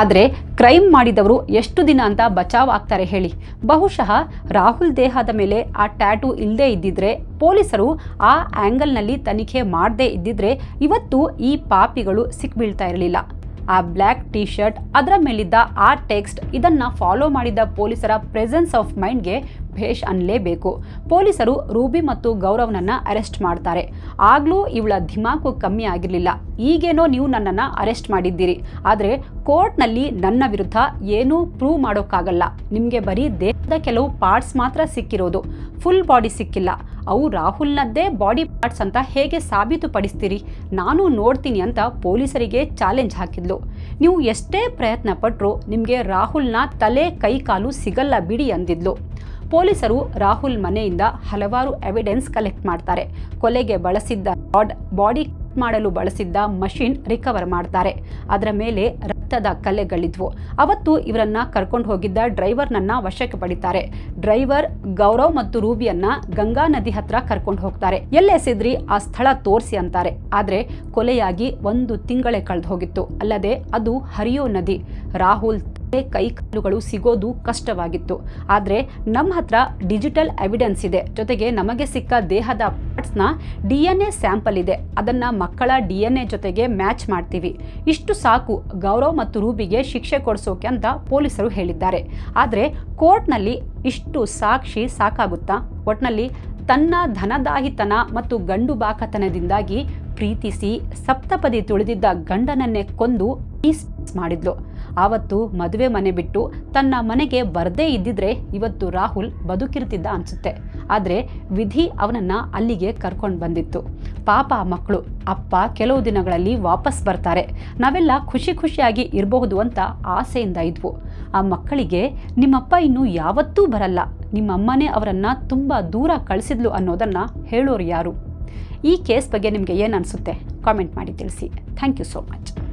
ಆದರೆ ಕ್ರೈಮ್ ಮಾಡಿದವರು ಎಷ್ಟು ದಿನ ಅಂತ ಬಚಾವ್ ಆಗ್ತಾರೆ ಹೇಳಿ. ಬಹುಶಃ ರಾಹುಲ್ ದೇಹದ ಮೇಲೆ ಆ ಟ್ಯಾಟೂ ಇಲ್ಲದೆ ಇದ್ದಿದ್ರೆ ಪೊಲೀಸರು ಆ ಆ್ಯಂಗಲ್ನಲ್ಲಿ ತನಿಖೆ ಮಾಡದೇ ಇದ್ದಿದ್ರೆ ಇವತ್ತು ಈ ಪಾಪಿಗಳು ಸಿಕ್ಬೀಳ್ತಾ ಇರಲಿಲ್ಲ. ಆ ಬ್ಲ್ಯಾಕ್ ಟೀ ಶರ್ಟ್ ಅದರ ಮೇಲಿದ್ದ ಆ ಟೆಕ್ಸ್ಟ್ ಇದನ್ನು ಫಾಲೋ ಮಾಡಿದ ಪೊಲೀಸರ ಪ್ರೆಸೆನ್ಸ್ ಆಫ್ ಮೈಂಡ್ಗೆ ಭೇಷ್ ಅನ್ನಲೇಬೇಕು ಪೊಲೀಸರು ರೂಬಿ ಮತ್ತು ಗೌರವ್ನನ್ನ ಅರೆಸ್ಟ್ ಮಾಡ್ತಾರೆ. ಆಗ್ಲೂ ಇವಳ ಧಿಮಾಕು ಕಮ್ಮಿ ಆಗಿರಲಿಲ್ಲ. ಈಗೇನೋ ನೀವು ನನ್ನನ್ನು ಅರೆಸ್ಟ್ ಮಾಡಿದ್ದೀರಿ. ಆದರೆ ಕೋರ್ಟ್ನಲ್ಲಿ ನನ್ನ ವಿರುದ್ಧ ಏನೂ ಪ್ರೂವ್ ಮಾಡೋಕ್ಕಾಗಲ್ಲ. ನಿಮಗೆ ಬರೀ ದೇಹದ ಕೆಲವು ಪಾರ್ಟ್ಸ್ ಮಾತ್ರ ಸಿಕ್ಕಿರೋದು. ಫುಲ್ ಬಾಡಿ ಸಿಕ್ಕಿಲ್ಲ. ಅವು ರಾಹುಲ್ನದ್ದೇ ಬಾಡಿ ಪಾರ್ಟ್ಸ್ ಅಂತ ಹೇಗೆ ಸಾಬೀತುಪಡಿಸ್ತೀರಿ? ನಾನು ನೋಡ್ತೀನಿ ಅಂತ ಪೊಲೀಸರಿಗೆ ಚಾಲೆಂಜ್ ಹಾಕಿದ್ಲು. ನೀವು ಎಷ್ಟೇ ಪ್ರಯತ್ನ ಪಟ್ಟರು ನಿಮಗೆ ರಾಹುಲ್ನ ತಲೆ ಕೈ ಕಾಲು ಸಿಗಲ್ಲ ಬಿಡಿ ಅಂದಿದ್ಲು. ಪೊಲೀಸರು ರಾಹುಲ್ ಮನೆಯಿಂದ ಹಲವಾರು ಎವಿಡೆನ್ಸ್ ಕಲೆಕ್ಟ್ ಮಾಡ್ತಾರೆ. ಕೊಲೆಗೆ ಬಳಸಿದ್ದ ರಾಡ್ ಬಾಡಿ ಮಾಡಲು ಬಳಸಿದ್ದ ಮಷಿನ್ ರಿಕವರ್ ಮಾಡ್ತಾರೆ. ಅದರ ಮೇಲೆ ರಕ್ತದ ಕಲೆಗಳಿದ್ವು. ಅವತ್ತು ಇವರನ್ನ ಕರ್ಕೊಂಡು ಹೋಗಿದ್ದ ಡ್ರೈವರ್ನನ್ನ ವಶಕ್ಕೆ ಪಡಿತಾರೆ. ಡ್ರೈವರ್ ಗೌರವ್ ಮತ್ತು ರೂಬಿಯನ್ನ ಗಂಗಾ ನದಿ ಹತ್ರ ಕರ್ಕೊಂಡು ಹೋಗ್ತಾರೆ. ಎಲ್ಲೆಸಿದ್ರಿ ಆ ಸ್ಥಳ ತೋರಿಸಿ ಅಂತಾರೆ. ಆದ್ರೆ ಕೊಲೆಯಾಗಿ ಒಂದು ತಿಂಗಳೇ ಕಳೆದು ಹೋಗಿತ್ತು. ಅಲ್ಲದೆ ಅದು ಹರಿಯೋ ನದಿ. ರಾಹುಲ್ ಕೈ ಕಾಲುಗಳು ಸಿಗೋದು ಕಷ್ಟವಾಗಿತ್ತು. ಆದರೆ ನಮ್ಮ ಹತ್ರ ಡಿಜಿಟಲ್ ಎವಿಡೆನ್ಸ್ ಇದೆ. ಜೊತೆಗೆ ನಮಗೆ ಸಿಕ್ಕ ದೇಹದ ಪಾರ್ಟ್ಸ್ನ ಡಿ ಎನ್ ಎ ಸ್ಯಾಂಪಲ್ ಇದೆ. ಅದನ್ನು ಮಕ್ಕಳ ಡಿ ಎನ್ ಎ ಜೊತೆಗೆ ಮ್ಯಾಚ್ ಮಾಡ್ತೀವಿ. ಇಷ್ಟು ಸಾಕು ಗೌರವ್ ಮತ್ತು ರೂಬಿಗೆ ಶಿಕ್ಷೆ ಕೊಡಿಸೋಕೆ ಅಂತ ಪೊಲೀಸರು ಹೇಳಿದ್ದಾರೆ. ಆದರೆ ಕೋರ್ಟ್ನಲ್ಲಿ ಇಷ್ಟು ಸಾಕ್ಷಿ ಸಾಕಾಗುತ್ತಾ? ಒಟ್ನಲ್ಲಿ ತನ್ನ ಧನದಾಹಿತನ ಮತ್ತು ಗಂಡು ಬಾಕತನದಿಂದಾಗಿ ಪ್ರೀತಿಸಿ ಸಪ್ತಪದಿ ತುಳಿದಿದ್ದ ಗಂಡನನ್ನೇ ಕೊಂದು ಮಾಡಿದ್ಲು. ಆವತ್ತು ಮದುವೆ ಮನೆ ಬಿಟ್ಟು ತನ್ನ ಮನೆಗೆ ಬರದೇ ಇದ್ದಿದ್ರೆ ಇವತ್ತು ರಾಹುಲ್ ಬದುಕಿರ್ತಿದ್ದ ಅನ್ಸುತ್ತೆ. ಆದರೆ ವಿಧಿ ಅವನನ್ನ ಅಲ್ಲಿಗೆ ಕರ್ಕೊಂಡು ಬಂದಿತ್ತು. ಪಾಪ ಮಕ್ಕಳು, ಅಪ್ಪ ಕೆಲವು ದಿನಗಳಲ್ಲಿ ವಾಪಸ್ ಬರ್ತಾರೆ. ನಾವೆಲ್ಲ ಖುಷಿ ಖುಷಿಯಾಗಿ ಇರಬಹುದು ಅಂತ ಆಸೆಯಿಂದ ಇದ್ವು. ಆ ಮಕ್ಕಳಿಗೆ, ನಿಮ್ಮಪ್ಪ ಇನ್ನೂ ಯಾವತ್ತೂ ಬರಲ್ಲ. ನಿಮ್ಮಮ್ಮನೇ ಅವರನ್ನು ತುಂಬ ದೂರ ಕಳಿಸಿದ್ಲು ಅನ್ನೋದನ್ನು ಹೇಳೋರು ಯಾರು? ಈ ಕೇಸ್ ಬಗ್ಗೆ ನಿಮಗೆ ಏನು ಅನಿಸುತ್ತೆ? ಕಾಮೆಂಟ್ ಮಾಡಿ ತಿಳಿಸಿ. Thank you so much.